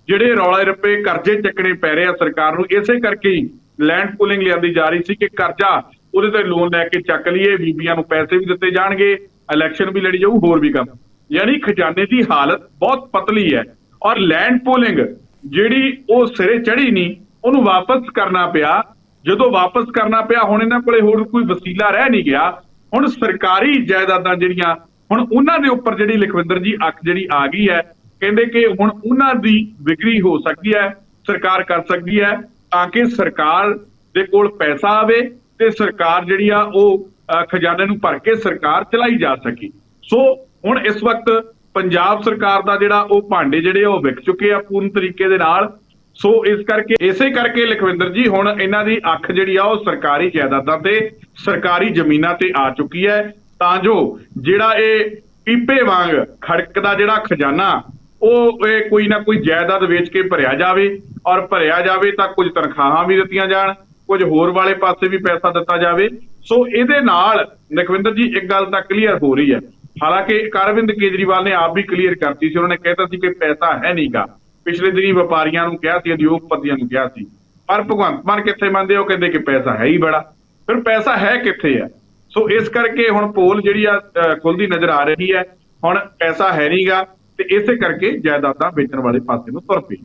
ਜਿਹੜੇ ਰੌਲੇ ਰੱਪੇ ਕਰਜ਼ੇ ਚੱਕਣੇ ਪੈ ਰਹੇ ਆ ਸਰਕਾਰ ਨੂੰ, ਇਸੇ ਕਰਕੇ ਹੀ ਲੈਂਡ ਪੂਲਿੰਗ ਲਿਆਂਦੀ ਜਾ ਰਹੀ ਸੀ ਕਿ ਕਰਜ਼ਾ ਉਹਦੇ ਤੇ ਲੋਨ ਲੈ ਕੇ ਚੱਕ ਲਈਏ, ਬੀਬੀਆਂ ਨੂੰ ਪੈਸੇ ਵੀ ਦਿੱਤੇ ਜਾਣਗੇ ਇਲੈਕਸ਼ਨ ਵੀ ਲੜੀ ਜਾਊ, ਹੋਰ ਵੀ ਕੰਮ। ਯਾਨੀ ਖਜ਼ਾਨੇ ਦੀ ਹਾਲਤ ਬਹੁਤ ਪਤਲੀ ਹੈ। ਔਰ ਲੈਂਡ ਪੂਲਿੰਗ ਜਿਹੜੀ ਉਹ ਸਿਰੇ ਚੜੀ ਨਹੀਂ, ਉਹਨੂੰ ਵਾਪਸ ਕਰਨਾ ਪਿਆ। ਜਦੋਂ ਵਾਪਸ ਕਰਨਾ ਪਿਆ, ਹੁਣ ਇਹਨਾਂ ਕੋਲੇ ਹੋਰ ਕੋਈ ਵਸੀਲਾ ਰਹਿ ਨਹੀਂ ਗਿਆ। ਹੁਣ ਸਰਕਾਰੀ ਜਾਇਦਾਦਾਂ ਜਿਹੜੀਆਂ, ਹੁਣ ਉਹਨਾਂ ਦੇ ਉੱਪਰ ਜਿਹੜੀ ਲਖਵਿੰਦਰ ਜੀ ਅੱਖ ਜਿਹੜੀ ਆ ਗਈ ਹੈ, ਕਹਿੰਦੇ ਕਿ ਹੁਣ ਉਹਨਾਂ ਦੀ ਵਿਕਰੀ ਹੋ ਸਕਦੀ ਹੈ, ਸਰਕਾਰ ਕਰ ਸਕਦੀ ਹੈ, ਤਾਂ ਕਿ ਸਰਕਾਰ ਦੇ ਕੋਲ ਪੈਸਾ ਆਵੇ ਤੇ ਸਰਕਾਰ ਜਿਹੜੀ ਆ ਉਹ ਖਜ਼ਾਨੇ ਨੂੰ ਭਰ ਕੇ ਸਰਕਾਰ ਚਲਾਈ ਜਾ ਸਕੇ। ਸੋ ਹੁਣ ਇਸ ਵਕਤ ਪੰਜਾਬ ਸਰਕਾਰ ਦਾ ਜਿਹੜਾ ਉਹ ਭਾਂਡੇ ਜਿਹੜੇ ਆ ਉਹ ਵਿਕ ਚੁੱਕੇ ਆ ਪੂਰਨ ਤਰੀਕੇ ਦੇ ਨਾਲ। ਸੋ ਇਸ ਕਰਕੇ, ਇਸੇ ਕਰਕੇ ਲਖਵਿੰਦਰ ਜੀ, ਹੁਣ ਇਹਨਾਂ ਦੀ ਅੱਖ ਜਿਹੜੀ ਆ ਉਹ ਸਰਕਾਰੀ ਜਾਇਦਾਦਾਂ ਤੇ, ਸਰਕਾਰੀ ਜ਼ਮੀਨਾਂ ਤੇ ਆ ਚੁੱਕੀ ਹੈ। ਤਾਂ ਜੋ ਜਿਹੜਾ ਇਹ ਪੀਪੇ ਵਾਂਗ ਖੜਕਦਾ ਜਿਹੜਾ ਖਜ਼ਾਨਾ, ਉਹ ਇਹ ਕੋਈ ਨਾ ਕੋਈ ਜਾਇਦਾਦ ਵੇਚ ਕੇ ਭਰਿਆ ਜਾਵੇ ਔਰ ਭਰਿਆ ਜਾਵੇ ਤਾਂ ਕੁਝ ਤਨਖਾਹਾਂ ਵੀ ਦਿੱਤੀਆਂ ਜਾਣ, ਕੁਝ ਹੋਰ ਵਾਲੇ ਪਾਸੇ ਵੀ ਪੈਸਾ ਦਿੱਤਾ ਜਾਵੇ। ਸੋ ਇਹਦੇ ਨਾਲ ਲਖਵਿੰਦਰ ਜੀ, ਇੱਕ ਗੱਲ ਤਾਂ ਕਲੀਅਰ ਹੋ ਰਹੀ ਹੈ। ਹਾਲਾਂਕਿ, ਅਰਵਿੰਦ ਕੇਜਰੀਵਾਲ ਨੇ ਆਪ ਵੀ ਕਲੀਅਰ ਕਰਤੀ ਸੀ, ਉਹਨਾਂ ਨੇ ਕਹਿਤਾ ਸੀ ਕਿ ਪੈਸਾ ਹੈ ਨਹੀਂਗਾ ਪਿਛਲੇ ਦਿਨੀ ਵਪਾਰੀਆਂ ਨੂੰ ਕਿਹਾ ਸੀ ਉਦਯੋਗਪਤੀਆਂ ਨੂੰ ਕਿਹਾ ਸੀ। ਪਰ ਭਗਵੰਤ ਮਾਨ ਕਿੱਥੇ ਮੰਨਦੇ ਉਹ ਕਹਿੰਦੇ ਕਿ ਪੈਸਾ ਹੈ ਹੀ ਬੜਾ। ਫਿਰ ਪੈਸਾ ਹੈ ਕਿੱਥੇ ਆ? ਸੋ ਇਸ ਕਰਕੇ ਹੁਣ ਪੋਲ ਜਿਹੜੀ ਆ ਖੁੱਲਦੀ ਨਜ਼ਰ ਆ ਰਹੀ ਹੈ। ਹੁਣ ਪੈਸਾ ਹੈ ਨਹੀਂਗਾ ਤੇ ਇਸੇ ਕਰਕੇ ਜਾਇਦਾਦਾਂ ਵੇਚਣ ਵਾਲੇ ਪਾਸੇ ਨੂੰ ਤੁਰ ਪਈ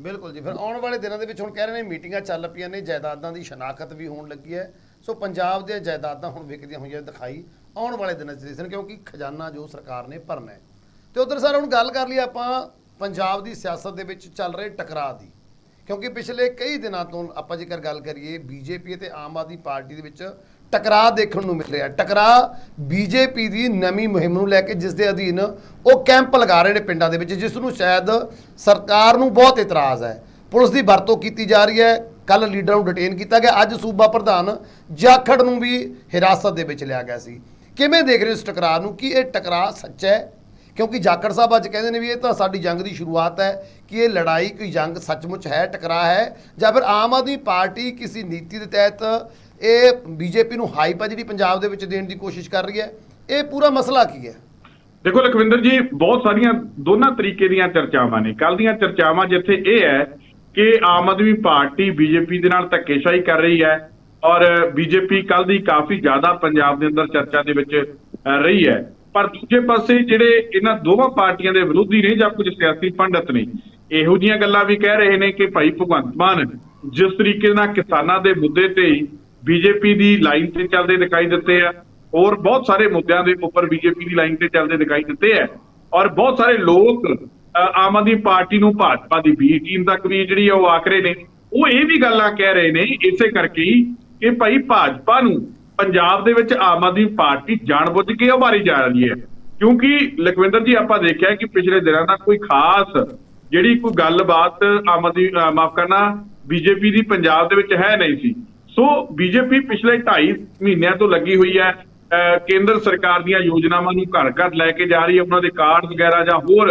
ਬਿਲਕੁਲ ਜੀ, ਫਿਰ ਆਉਣ ਵਾਲੇ ਦਿਨਾਂ ਦੇ ਵਿੱਚ ਹੁਣ ਕਹਿ ਰਹੇ ਨੇ, ਮੀਟਿੰਗਾਂ ਚੱਲ ਪਈਆਂ ਨੇ, ਜਾਇਦਾਦਾਂ ਦੀ ਸ਼ਨਾਖਤ ਵੀ ਹੋਣ ਲੱਗੀ ਹੈ। ਸੋ ਪੰਜਾਬ ਦੀਆਂ ਜਾਇਦਾਦਾਂ ਹੁਣ ਵਿਕਦੀਆਂ ਹੋਈਆਂ ਦਿਖਾਈ ਆਉਣ ਵਾਲੇ ਦਿਨਾਂ 'ਚ ਦਿਸਣ ਕਿਉਂਕਿ ਖਜ਼ਾਨਾ ਜੋ ਸਰਕਾਰ ਨੇ ਭਰਨਾ ਹੈ। ਤੇ ਉਧਰ ਸਰ, ਹੁਣ ਗੱਲ ਕਰ ਲਈ ਆਪਾਂ ਪੰਜਾਬ ਦੀ ਸਿਆਸਤ ਦੇ ਵਿੱਚ ਚੱਲ ਰਹੇ ਟਕਰਾਅ ਦੀ। ਕਿਉਂਕਿ ਪਿਛਲੇ ਕਈ ਦਿਨਾਂ ਤੋਂ ਆਪਾਂ ਜੇਕਰ ਗੱਲ ਕਰੀਏ, ਬੀਜੇਪੀ ਅਤੇ ਆਮ ਆਦਮੀ ਪਾਰਟੀ ਦੇ ਵਿੱਚ ਟਕਰਾਅ ਦੇਖਣ ਨੂੰ ਮਿਲ ਰਿਹਾ ਟਕਰਾਅ ਬੀਜੇਪੀ ਦੀ ਨਵੀਂ ਮੁਹਿੰਮ ਨੂੰ ਲੈ ਕੇ ਜਿਸ ਦੇ ਅਧੀਨ ਉਹ ਕੈਂਪ ਲਗਾ ਰਹੇ ਨੇ ਪਿੰਡਾਂ ਦੇ ਵਿੱਚ, ਜਿਸ ਨੂੰ ਸ਼ਾਇਦ ਸਰਕਾਰ ਨੂੰ ਬਹੁਤ ਇਤਰਾਜ਼ ਹੈ। ਪੁਲਿਸ ਦੀ ਵਰਤੋਂ ਕੀਤੀ ਜਾ ਰਹੀ ਹੈ। ਕੱਲ ਲੀਡਰ ਨੂੰ ਡਿਟੇਨ ਕੀਤਾ ਗਿਆ। ਅੱਜ ਸੂਬਾ ਪ੍ਰਧਾਨ ਜਾਖੜ ਨੂੰ ਵੀ ਹਿਰਾਸਤ ਦੇ ਵਿੱਚ ਲਿਆ ਗਿਆ ਸੀ। ਕਿਵੇਂ ਦੇਖ ਰਹੇ ਹੋ ਇਸ ਟਕਰਾਅ ਨੂੰ? ਕਿ ਇਹ ਟਕਰਾਅ ਸੱਚਾ ਹੈ? ਕਿਉਂਕਿ ਜਾਖੜ ਸਾਹਿਬ ਅੱਜ ਕਹਿੰਦੇ ਨੇ ਵੀ ਇਹ ਤਾਂ ਸਾਡੀ ਜੰਗ ਦੀ ਸ਼ੁਰੂਆਤ ਹੈ ਕਿ ਇਹ ਲੜਾਈ ਕੋਈ ਜੰਗ ਸੱਚਮੁੱਚ ਹੈ, ਟਕਰਾਅ ਹੈ ਜਾਂ ਫਿਰ ਆਮ ਆਦਮੀ ਪਾਰਟੀ ਕਿਸੇ ਨੀਤੀ ਦੇ ਤਹਿਤ ਇਹ ਬੀਜੇਪੀ ਨੂੰ ਹਾਈਪ ਹੈ ਜਿਹੜੀ ਪੰਜਾਬ ਦੇ ਵਿੱਚ ਦੇਣ ਦੀ ਕੋਸ਼ਿਸ਼ ਕਰ ਰਹੀ ਹੈ। ਇਹ ਪੂਰਾ ਮਸਲਾ ਕੀ ਹੈ? ਦੇਖੋ ਲਖਵਿੰਦਰ ਜੀ, ਬਹੁਤ ਸਾਰੀਆਂ ਦੋਨਾਂ ਤਰੀਕੇ ਦੀਆਂ ਚਰਚਾਵਾਂ ਨੇ। ਕੱਲ ਦੀਆਂ ਚਰਚਾਵਾਂ ਜਿੱਥੇ ਇਹ ਹੈ ਕਿ ਆਮ ਆਦਮੀ ਪਾਰਟੀ ਬੀਜੇਪੀ ਦੇ ਨਾਲ ਧੱਕੇਸ਼ਾਹੀ ਕਰ ਰਹੀ ਹੈ ਔਰ ਬੀਜੇਪੀ ਕੱਲ ਦੀ ਕਾਫੀ ਜ਼ਿਆਦਾ ਪੰਜਾਬ ਦੇ ਅੰਦਰ ਚਰਚਾ ਦੇ ਵਿੱਚ ਰਹੀ ਹੈ। ਪਰ ਦੂਜੇ ਪਾਸੇ ਜਿਹੜੇ ਇਹਨਾਂ ਦੋਵਾਂ ਪਾਰਟੀਆਂ ਦੇ ਵਿਰੋਧੀ ਨੇ ਜਾਂ ਕੁਝ ਸਿਆਸੀ ਪੰਡਤ ਨੇ, ਇਹੋ ਜੀਆਂ ਗੱਲਾਂ ਵੀ ਕਹਿ ਰਹੇ ਨੇ ਕਿ ਭਾਈ ਭਗਵੰਤ ਮਾਨ ਜਿਸ ਤਰੀਕੇ ਨਾਲ ਕਿਸਾਨਾਂ ਦੇ ਮੁੱਦੇ ਤੇ ਬੀਜੇਪੀ ਦੀ ਲਾਈਨ ਤੇ ਚੱਲਦੇ ਦਿਖਾਈ ਦਿੱਤੇ ਆ ਹੋਰ ਬਹੁਤ ਸਾਰੇ ਮੁੱਦਿਆਂ ਦੇ ਉੱਪਰ ਬੀਜੇਪੀ ਦੀ ਲਾਈਨ ਤੇ ਚੱਲਦੇ ਦਿਖਾਈ ਦਿੱਤੇ ਆ, ਔਰ ਬਹੁਤ ਸਾਰੇ ਲੋਕ ਆਮ ਆਦਮੀ ਪਾਰਟੀ ਨੂੰ ਭਾਜਪਾ ਦੀ ਬੀ ਟੀਮ ਤੱਕ ਵੀ ਜਿਹੜੀ ਆ ਉਹ ਆਕਰੇ ਨੇ, ਉਹ ਇਹ ਵੀ ਗੱਲਾਂ ਕਹਿ ਰਹੇ ਨੇ ਇਸੇ ਕਰਕੇ ਕਿ ਭਾਈ ਭਾਜਪਾ ਨੂੰ ਪੰਜਾਬ ਦੇ ਵਿੱਚ ਆਮ ਆਦਮੀ ਪਾਰਟੀ ਜਾਣਬੁੱਝ ਕੇ ਉਭਾਰੀ ਜਾ ਰਹੀ ਹੈ। ਕਿਉਂਕਿ ਲਖਵਿੰਦਰ ਜੀ, ਆਪਾਂ ਦੇਖਿਆ ਕਿ ਪਿਛਲੇ ਦਿਨਾਂ ਦਾ ਕੋਈ ਖਾਸ ਜਿਹੜੀ ਕੋਈ ਗੱਲਬਾਤ ਆਮ ਆਦਮੀ ਮਾਫ ਕਰਨਾ, ਬੀਜੇਪੀ ਦੀ ਪੰਜਾਬ ਦੇ ਵਿੱਚ ਹੈ ਨਹੀਂ ਸੀ। ਸੋ ਬੀਜੇਪੀ ਪਿਛਲੇ 2.5 ਮਹੀਨਿਆਂ ਤੋਂ ਲੱਗੀ ਹੋਈ ਹੈ। ਅਹ ਕੇਂਦਰ ਸਰਕਾਰ ਦੀਆਂ ਯੋਜਨਾਵਾਂ ਨੂੰ ਘਰ ਘਰ ਲੈ ਕੇ ਜਾ ਰਹੀ ਹੈ। ਉਹਨਾਂ ਦੇ ਕਾਰਡ ਵਗੈਰਾ ਜਾਂ ਹੋਰ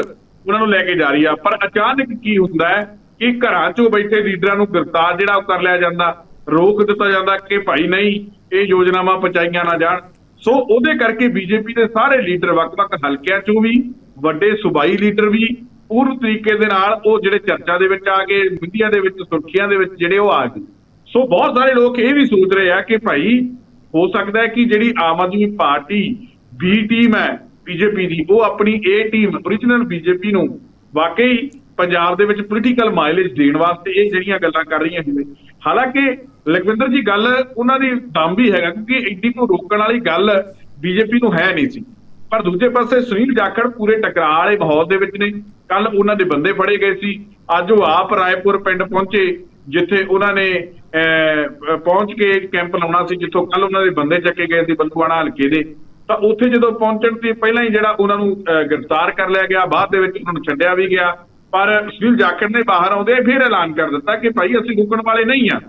ਉਹਨਾਂ ਨੂੰ ਲੈ ਕੇ ਜਾ ਰਹੀ ਆ ਪਰ ਅਚਾਨਕ ਕੀ ਹੁੰਦਾ ਹੈ ਕਿ ਘਰਾਂ 'ਚੋਂ ਬੈਠੇ ਲੀਡਰਾਂ ਨੂੰ ਗ੍ਰਿਫਤਾਰ ਜਿਹੜਾ ਉਹ ਕਰ ਲਿਆ ਜਾਂਦਾ। ਰੋਕ ਦਿੱਤਾ ਜਾਂਦਾ ਕਿ ਭਾਈ ਨਹੀਂ, ਇਹ ਯੋਜਨਾਵਾਂ ਪਹੁੰਚਾਈਆਂ ਨਾ ਜਾਣ। ਸੋ ਉਹਦੇ ਕਰਕੇ ਬੀਜੇਪੀ ਦੇ ਸਾਰੇ ਲੀਡਰ ਵੱਖ-ਵੱਖ ਹਲਕਿਆਂ 'ਚੋਂ ਵੀ, ਵੱਡੇ ਸੂਬਾਈ ਲੀਡਰ ਵੀ, ਪੂਰਨ ਤਰੀਕੇ ਦੇ ਨਾਲ ਉਹ ਜਿਹੜੇ ਚਰਚਾ ਦੇ ਵਿੱਚ ਆ ਗਏ, ਮੀਡੀਆ ਦੇ ਵਿੱਚ, ਸੁਰਖੀਆਂ ਦੇ ਵਿੱਚ ਜਿਹੜੇ ਉਹ ਆ ਗਏ। ਸੋ ਬਹੁਤ ਸਾਰੇ ਲੋਕ ਇਹ ਵੀ ਸੋਚ ਰਹੇ ਆ ਕਿ ਭਾਈ, ਹੋ ਸਕਦਾ ਹੈ ਕਿ ਜਿਹੜੀ ਆਮ ਆਦਮੀ ਪਾਰਟੀ ਬੀ ਟੀਮ ਹੈ ਬੀਜੇਪੀ ਦੀ, ਉਹ ਆਪਣੀ ਏ ਟੀਮ origignal ਬੀਜੇਪੀ ਨੂੰ ਵਾਕਈ ਪੰਜਾਬ ਦੇ ਵਿੱਚ ਪੋਲੀਟੀਕਲ ਮਾਈਲੇਜ ਦੇਣ ਵਾਸਤੇ ਇਹ ਜਿਹੜੀਆਂ ਗੱਲਾਂ ਕਰ ਰਹੀਆਂ ਨੇ। ਹਾਲਾਂਕਿ ਲਖਵਿੰਦਰ ਜੀ ਗੱਲ ਉਹਨਾਂ ਦੀ ਦਮ ਵੀ ਹੈਗਾ ਕਿਉਂਕਿ ਐਡੀ ਕੋ ਰੋਕਣ ਵਾਲੀ ਗੱਲ ਬੀਜੇਪੀ ਨੂੰ ਹੈ ਨਹੀਂ ਸੀ। ਪਰ ਦੂਜੇ ਪਾਸੇ ਸੁਨੀਲ ਜਾਖੜ ਪੂਰੇ ਟਕਰਾਅ ਵਾਲੇ ਮਾਹੌਲ ਦੇ ਵਿੱਚ ਨੇ। ਕੱਲ ਉਹਨਾਂ ਦੇ ਬੰਦੇ ਫੜੇ ਗਏ ਸੀ। ਅੱਜ ਉਹ ਆਪ ਰਾਏਪੁਰ ਪਿੰਡ ਪਹੁੰਚੇ ਜਿੱਥੇ ਉਹਨਾਂ ਨੇ ਅਹ, ਪਹੁੰਚ ਕੇ ਕੈਂਪ ਲਾਉਣਾ ਸੀ ਜਿੱਥੋਂ ਕੱਲ ਉਹਨਾਂ ਦੇ ਬੰਦੇ ਚੱਕੇ ਗਏ ਸੀ ਬਲੂਆਣਾ ਹਲਕੇ ਦੇ। ਤਾਂ ਉੱਥੇ ਜਦੋਂ ਪਹੁੰਚਣ ਤੇ ਪਹਿਲਾਂ ਹੀ ਜਿਹੜਾ ਉਹਨਾਂ ਨੂੰ ਅਹ, ਗ੍ਰਿਫਤਾਰ ਕਰ ਲਿਆ ਗਿਆ ਬਾਅਦ ਦੇ ਵਿੱਚ ਉਹਨਾਂ ਨੂੰ ਛੱਡਿਆ ਵੀ ਗਿਆ। ਪਰ ਸੁਨੀਲ ਜਾਖੜ ਨੇ ਬਾਹਰ ਆਉਂਦੇ ਫਿਰ ਐਲਾਨ ਕਰ ਦਿੱਤਾ ਕਿ ਭਾਈ ਅਸੀਂ ਰੁਕਣ ਵਾਲੇ ਨਹੀਂ ਆ।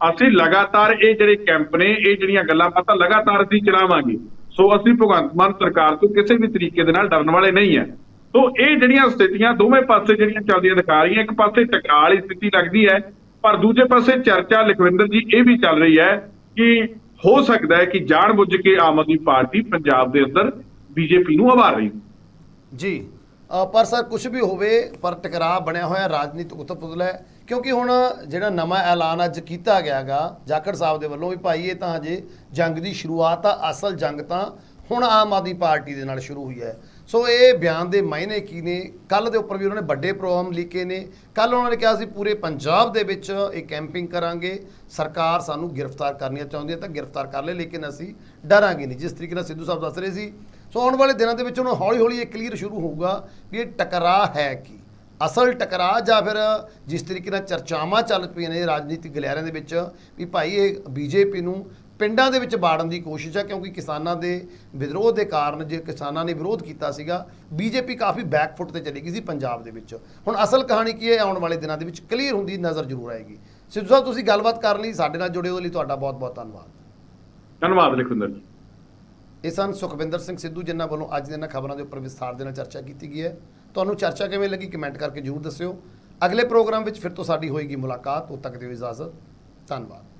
ਅਸੀਂ ਲਗਾਤਾਰ ਇਹ ਜਿਹੜੇ ਕੈਂਪ ਨੇ, ਇਹ ਜਿਹੜੀਆਂ ਗੱਲਾਂ ਬਾਤਾਂ ਲਗਾਤਾਰ ਅਸੀਂ ਚਲਾਵਾਂਗੇ। ਸੋ ਅਸੀਂ ਭਗਵੰਤ ਮਾਨ ਸਰਕਾਰ ਤੋਂ ਕਿਸੇ ਵੀ ਤਰੀਕੇ ਦੇ ਨਾਲ ਡਰਨ ਵਾਲੇ ਨਹੀਂ ਹੈ। ਸੋ ਇਹ ਜਿਹੜੀਆਂ ਸਥਿਤੀਆਂ ਦੋਵੇਂ ਪਾਸੇ ਜਿਹੜੀਆਂ ਚੱਲਦੀਆਂ ਦਿਖਾ ਰਹੀਆਂ, ਇੱਕ ਪਾਸੇ ਟਕਰਾਅ ਵਾਲੀ ਸਥਿਤੀ ਲੱਗਦੀ ਹੈ, ਪਰ ਦੂਜੇ ਪਾਸੇ ਚਰਚਾ ਲਖਵਿੰਦਰ ਜੀ ਇਹ ਵੀ ਚੱਲ ਰਹੀ ਹੈ ਕਿ ਹੋ ਸਕਦਾ ਹੈ ਕਿ ਜਾਣਬੁੱਝ ਕੇ ਆਮ ਆਦਮੀ ਪਾਰਟੀ ਪੰਜਾਬ ਦੇ ਅੰਦਰ ਬੀਜੇਪੀ ਨੂੰ ਹਵਾ ਰਹੀ ਜੀ ਪਰ ਸਰ ਕੁਝ ਵੀ ਹੋਵੇ, ਪਰ ਟਕਰਾਅ ਬਣਿਆ ਹੋਇਆ, ਰਾਜਨੀਤਿਕ ਉਤਪੁਤਲ ਹੈ ਕਿਉਂਕਿ ਹੁਣ ਜਿਹੜਾ ਨਵਾਂ ਐਲਾਨ ਅੱਜ ਕੀਤਾ ਗਿਆਗਾ, ਜਾਖੜ ਸਾਹਿਬ ਦੇ ਵੱਲੋਂ ਵੀ ਭਾਈ ਇਹ ਤਾਂ ਹਜੇ ਜੰਗ ਦੀ ਸ਼ੁਰੂਆਤ ਆ, ਅਸਲ ਜੰਗ ਤਾਂ ਹੁਣ ਆਮ ਆਦਮੀ ਪਾਰਟੀ ਦੇ ਨਾਲ ਸ਼ੁਰੂ ਹੋਈ ਹੈ। ਸੋ ਇਹ ਬਿਆਨ ਦੇ ਮਾਇਨੇ ਕੀ ਨੇ? ਕੱਲ ਦੇ ਉੱਪਰ ਵੀ ਉਹਨਾਂ ਨੇ ਵੱਡੇ ਪ੍ਰੋਗਰਾਮ ਲਿਖੇ ਨੇ। ਕੱਲ ਉਹਨਾਂ ਨੇ ਕਿਹਾ ਸੀ ਪੂਰੇ ਪੰਜਾਬ ਦੇ ਵਿੱਚ ਇਹ ਕੈਂਪਿੰਗ ਕਰਾਂਗੇ। ਸਰਕਾਰ ਸਾਨੂੰ ਗ੍ਰਿਫਤਾਰ ਕਰਨੀਆਂ ਚਾਹੁੰਦੀ ਹੈ ਤਾਂ ਗ੍ਰਿਫਤਾਰ ਕਰ ਲੈ ਲੇਕਿਨ ਅਸੀਂ ਡਰਾਂਗੇ ਨਹੀਂ। ਜਿਸ ਤਰੀਕੇ ਨਾਲ ਸਿੱਧੂ ਸਾਹਿਬ ਦੱਸ ਰਹੇ ਸੀ। ਸੋ ਆਉਣ ਵਾਲੇ ਦਿਨਾਂ ਦੇ ਵਿੱਚ ਹੁਣ ਹੌਲੀ ਹੌਲੀ ਇਹ ਕਲੀਅਰ ਸ਼ੁਰੂ ਹੋਊਗਾ ਵੀ ਇਹ ਟਕਰਾਅ ਹੈ ਕੀ। ਅਸਲ ਟਕਰਾਅ ਜਾਂ ਫਿਰ ਜਿਸ ਤਰੀਕੇ ਨਾਲ ਚਰਚਾਵਾਂ ਚੱਲ ਪਈਆਂ ਨੇ ਰਾਜਨੀਤਿਕ ਗਲਿਆਰਿਆਂ ਦੇ ਵਿੱਚ ਵੀ ਭਾਈ ਇਹ ਬੀਜੇਪੀ ਨੂੰ ਪਿੰਡਾਂ ਦੇ ਵਿੱਚ ਬਾੜਨ ਦੀ ਕੋਸ਼ਿਸ਼ ਹੈ ਕਿਉਂਕਿ ਕਿਸਾਨਾਂ ਦੇ ਵਿਰੋਧ ਦੇ ਕਾਰਨ ਜੇ ਕਿਸਾਨਾਂ ਨੇ ਵਿਰੋਧ ਕੀਤਾ ਸੀਗਾ ਬੀਜੇਪੀ ਕਾਫੀ ਬੈਕਫੁੱਟ ਤੇ ਚਲੀ ਗਈ ਸੀ ਪੰਜਾਬ ਦੇ ਵਿੱਚ। ਹੁਣ ਅਸਲ ਕਹਾਣੀ ਕੀ ਹੈ ਆਉਣ ਵਾਲੇ ਦਿਨਾਂ ਦੇ ਵਿੱਚ ਕਲੀਅਰ ਹੁੰਦੀ ਨਜ਼ਰ ਜ਼ਰੂਰ ਆਏਗੀ। ਸਿੱਧੂ ਸਾਹਿਬ ਤੁਸੀਂ ਗੱਲਬਾਤ ਕਰ ਲਈ ਸਾਡੇ ਨਾਲ ਜੁੜੇ ਹੋਏ ਲਈ ਤੁਹਾਡਾ ਬਹੁਤ ਬਹੁਤ ਧੰਨਵਾਦ। ਧੰਨਵਾਦ ਲਖਵਿੰਦਰ ਜੀ। ਇਹ ਸਨ ਸੁਖਵਿੰਦਰ ਸਿੰਘ ਸਿੱਧੂ ਜਿਨ੍ਹਾਂ ਵੱਲੋਂ ਅੱਜ ਦੇ ਇਹਨਾਂ ਖਬਰਾਂ ਦੇ ਉੱਪਰ ਵਿਸਥਾਰ ਦੇ ਨਾਲ ਚਰਚਾ ਕੀਤੀ ਗਈ ਹੈ। ਤੁਹਾਨੂੰ ਚਰਚਾ ਕਿਵੇਂ ਲੱਗੀ ਕਮੈਂਟ ਕਰਕੇ ਜਰੂਰ ਦੱਸਿਓ। ਅਗਲੇ ਪ੍ਰੋਗਰਾਮ ਵਿੱਚ ਫਿਰ ਤੋਂ ਸਾਡੀ ਹੋਏਗੀ ਮੁਲਾਕਾਤ। ਉਦ ਤੱਕ ਦਿਓ ਇਜਾਜ਼ਤ। ਧੰਨਵਾਦ।